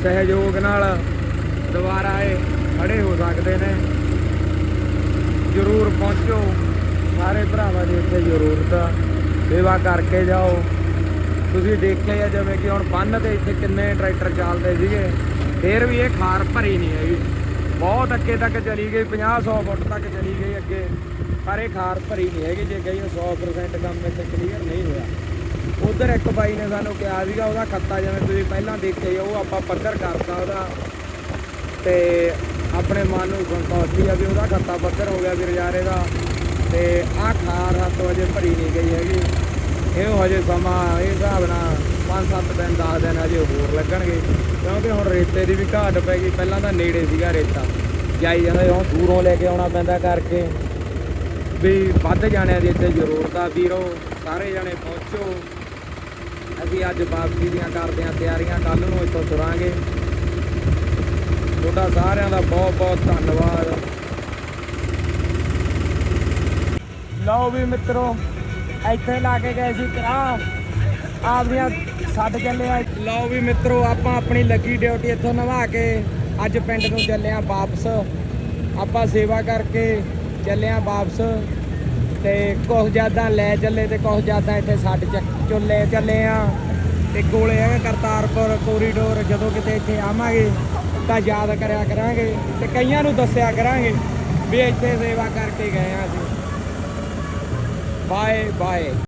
A: ਸਹਿਯੋਗ ਨਾਲ ਦੁਬਾਰਾ ਇਹ ਖੜੇ ਹੋ ਸਕਦੇ ਨੇ। ਜ਼ਰੂਰ ਪਹੁੰਚੋ। ਸਾਰੇ ਭਰਾਵਾਂ ਦੀ ਇੱਥੇ ਜ਼ਰੂਰਤ ਆ। ਸੇਵਾ ਕਰਕੇ ਜਾਓ। ਤੁਸੀਂ ਦੇਖਿਆ ਜਿਵੇਂ ਕਿ ਹੁਣ ਬੰਨ ਤੇ ਇੱਥੇ ਕਿੰਨੇ ਟਰੈਕਟਰ ਚੱਲਦੇ ਸੀਗੇ। ਫੇਰ ਵੀ ਇਹ ਖਾਰ ਭਰੀ ਨਹੀਂ ਹੈਗੀ। ਬਹੁਤ ਅੱਗੇ ਤੱਕ ਚਲੀ ਗਈ 50 100 ਫੁੱਟ ਤੱਕ ਚਲੀ ਗਈ ਅੱਗੇ। ਪਰ ਇਹ ਖਾਰ ਭਰੀ ਨਹੀਂ ਹੈਗੀ, ਜੇ ਗਈ 100% ਕੰਮ ਇੱਥੇ ਕਲੀਅਰ ਨਹੀਂ ਹੋਇਆ। ਉਧਰ ਇੱਕ ਬਾਈ ਨੇ ਸਾਨੂੰ ਕਿਹਾ ਸੀਗਾ, ਉਹਦਾ ਖੱਤਾ ਜਿਵੇਂ ਤੁਸੀਂ ਪਹਿਲਾਂ ਦੇਖਿਆ ਉਹ ਆਪਾਂ ਪੱਧਰ ਕਰਤਾ ਉਹਦਾ। ਤੇ ਆਪਣੇ ਮਨ ਨੂੰ ਸੰਤੋਸ਼ੀ ਆ ਵੀ ਉਹਦਾ ਖੱਤਾ ਪੱਧਰ ਹੋ ਗਿਆ ਵੀ ਰਜਾਰੇ ਦਾ। ਤੇ ਆਹ ਖਾਰ ਹੱਥ ਵਜੇ ਭਰੀ ਨਹੀਂ ਗਈ ਹੈਗੀ। ਇਹ ਹਜੇ ਸਮਾਂ, ਇਹ ਹਿਸਾਬ ਨਾਲ 5-7 ਦਿਨ 10 ਦਿਨ ਅਜੇ ਹੋਰ ਲੱਗਣਗੇ। ਕਿਉਂਕਿ ਹੁਣ ਰੇਤੇ ਦੀ ਵੀ ਘਾਟ ਪੈ ਗਈ ਪਹਿਲਾਂ ਤਾਂ ਨੇੜੇ ਸੀਗਾ ਰੇਤਾ। ਜਾਈ ਜਾਂਦਾ ਸੀ, ਹੁਣ ਦੂਰੋਂ ਲੈ ਕੇ ਆਉਣਾ ਪੈਂਦਾ ਕਰਕੇ। ਵੀ ਵੱਧ ਜਾਣਿਆਂ ਦੀ ਇੱਥੇ ਜ਼ਰੂਰਤ ਆ ਵੀਰੋ ਸਾਰੇ ਜਾਣੇ ਪਹੁੰਚੋ। ਅਸੀਂ ਅੱਜ ਵਾਪਸੀ ਦੀਆਂ ਕਰਦੇ ਹਾਂ ਤਿਆਰੀਆਂ ਕੱਲ ਨੂੰ ਇੱਥੋਂ ਤੁਰਾਂਗੇ। ਤੁਹਾਡਾ ਸਾਰਿਆਂ ਦਾ ਬਹੁਤ ਬਹੁਤ ਧੰਨਵਾਦ। ਲਓ ਵੀ ਮਿੱਤਰੋ ਇੱਥੇ ਲਾ ਕੇ ਗਏ ਸੀ ਕਰਾ ਆਪਦੀਆਂ ਛੱਡ ਚੱਲੇ ਆ। ਲਓ ਵੀ ਮਿੱਤਰੋ, ਆਪਾਂ ਆਪਣੀ ਲੱਗੀ ਡਿਊਟੀ ਇੱਥੋਂ ਨਿਭਾ ਕੇ ਅੱਜ ਪਿੰਡ ਨੂੰ ਚੱਲੇ ਆ ਵਾਪਸ। ਆਪਾਂ ਸੇਵਾ ਕਰਕੇ ਚੱਲੇ ਆ ਵਾਪਸ ਤੇ ਕੁਝ ਜ਼ਿਆਦਾ ਲੈ ਚੱਲੇ ਤੇ ਕੁਝ ਜ਼ਿਆਦਾ ਇੱਥੇ ਛੱਡ ਚੱਕ ਚੁੱਲੇ ਚੱਲੇ ਆ। ਤੇ ਕੋਲੇ ਹੈਗਾ ਕਰਤਾਰਪੁਰ ਕੋਰੀਡੋਰ ਜਦੋਂ ਕਿਤੇ ਇੱਥੇ ਆਵਾਂਗੇ ਤਾਂ ਯਾਦ ਕਰਿਆ ਕਰਾਂਗੇ ਤੇ ਕਈਆਂ ਨੂੰ ਦੱਸਿਆ ਕਰਾਂਗੇ ਵੀ ਇੱਥੇ ਸੇਵਾ ਕਰਕੇ ਗਏ ਆ ਅਸੀਂ। Bye bye.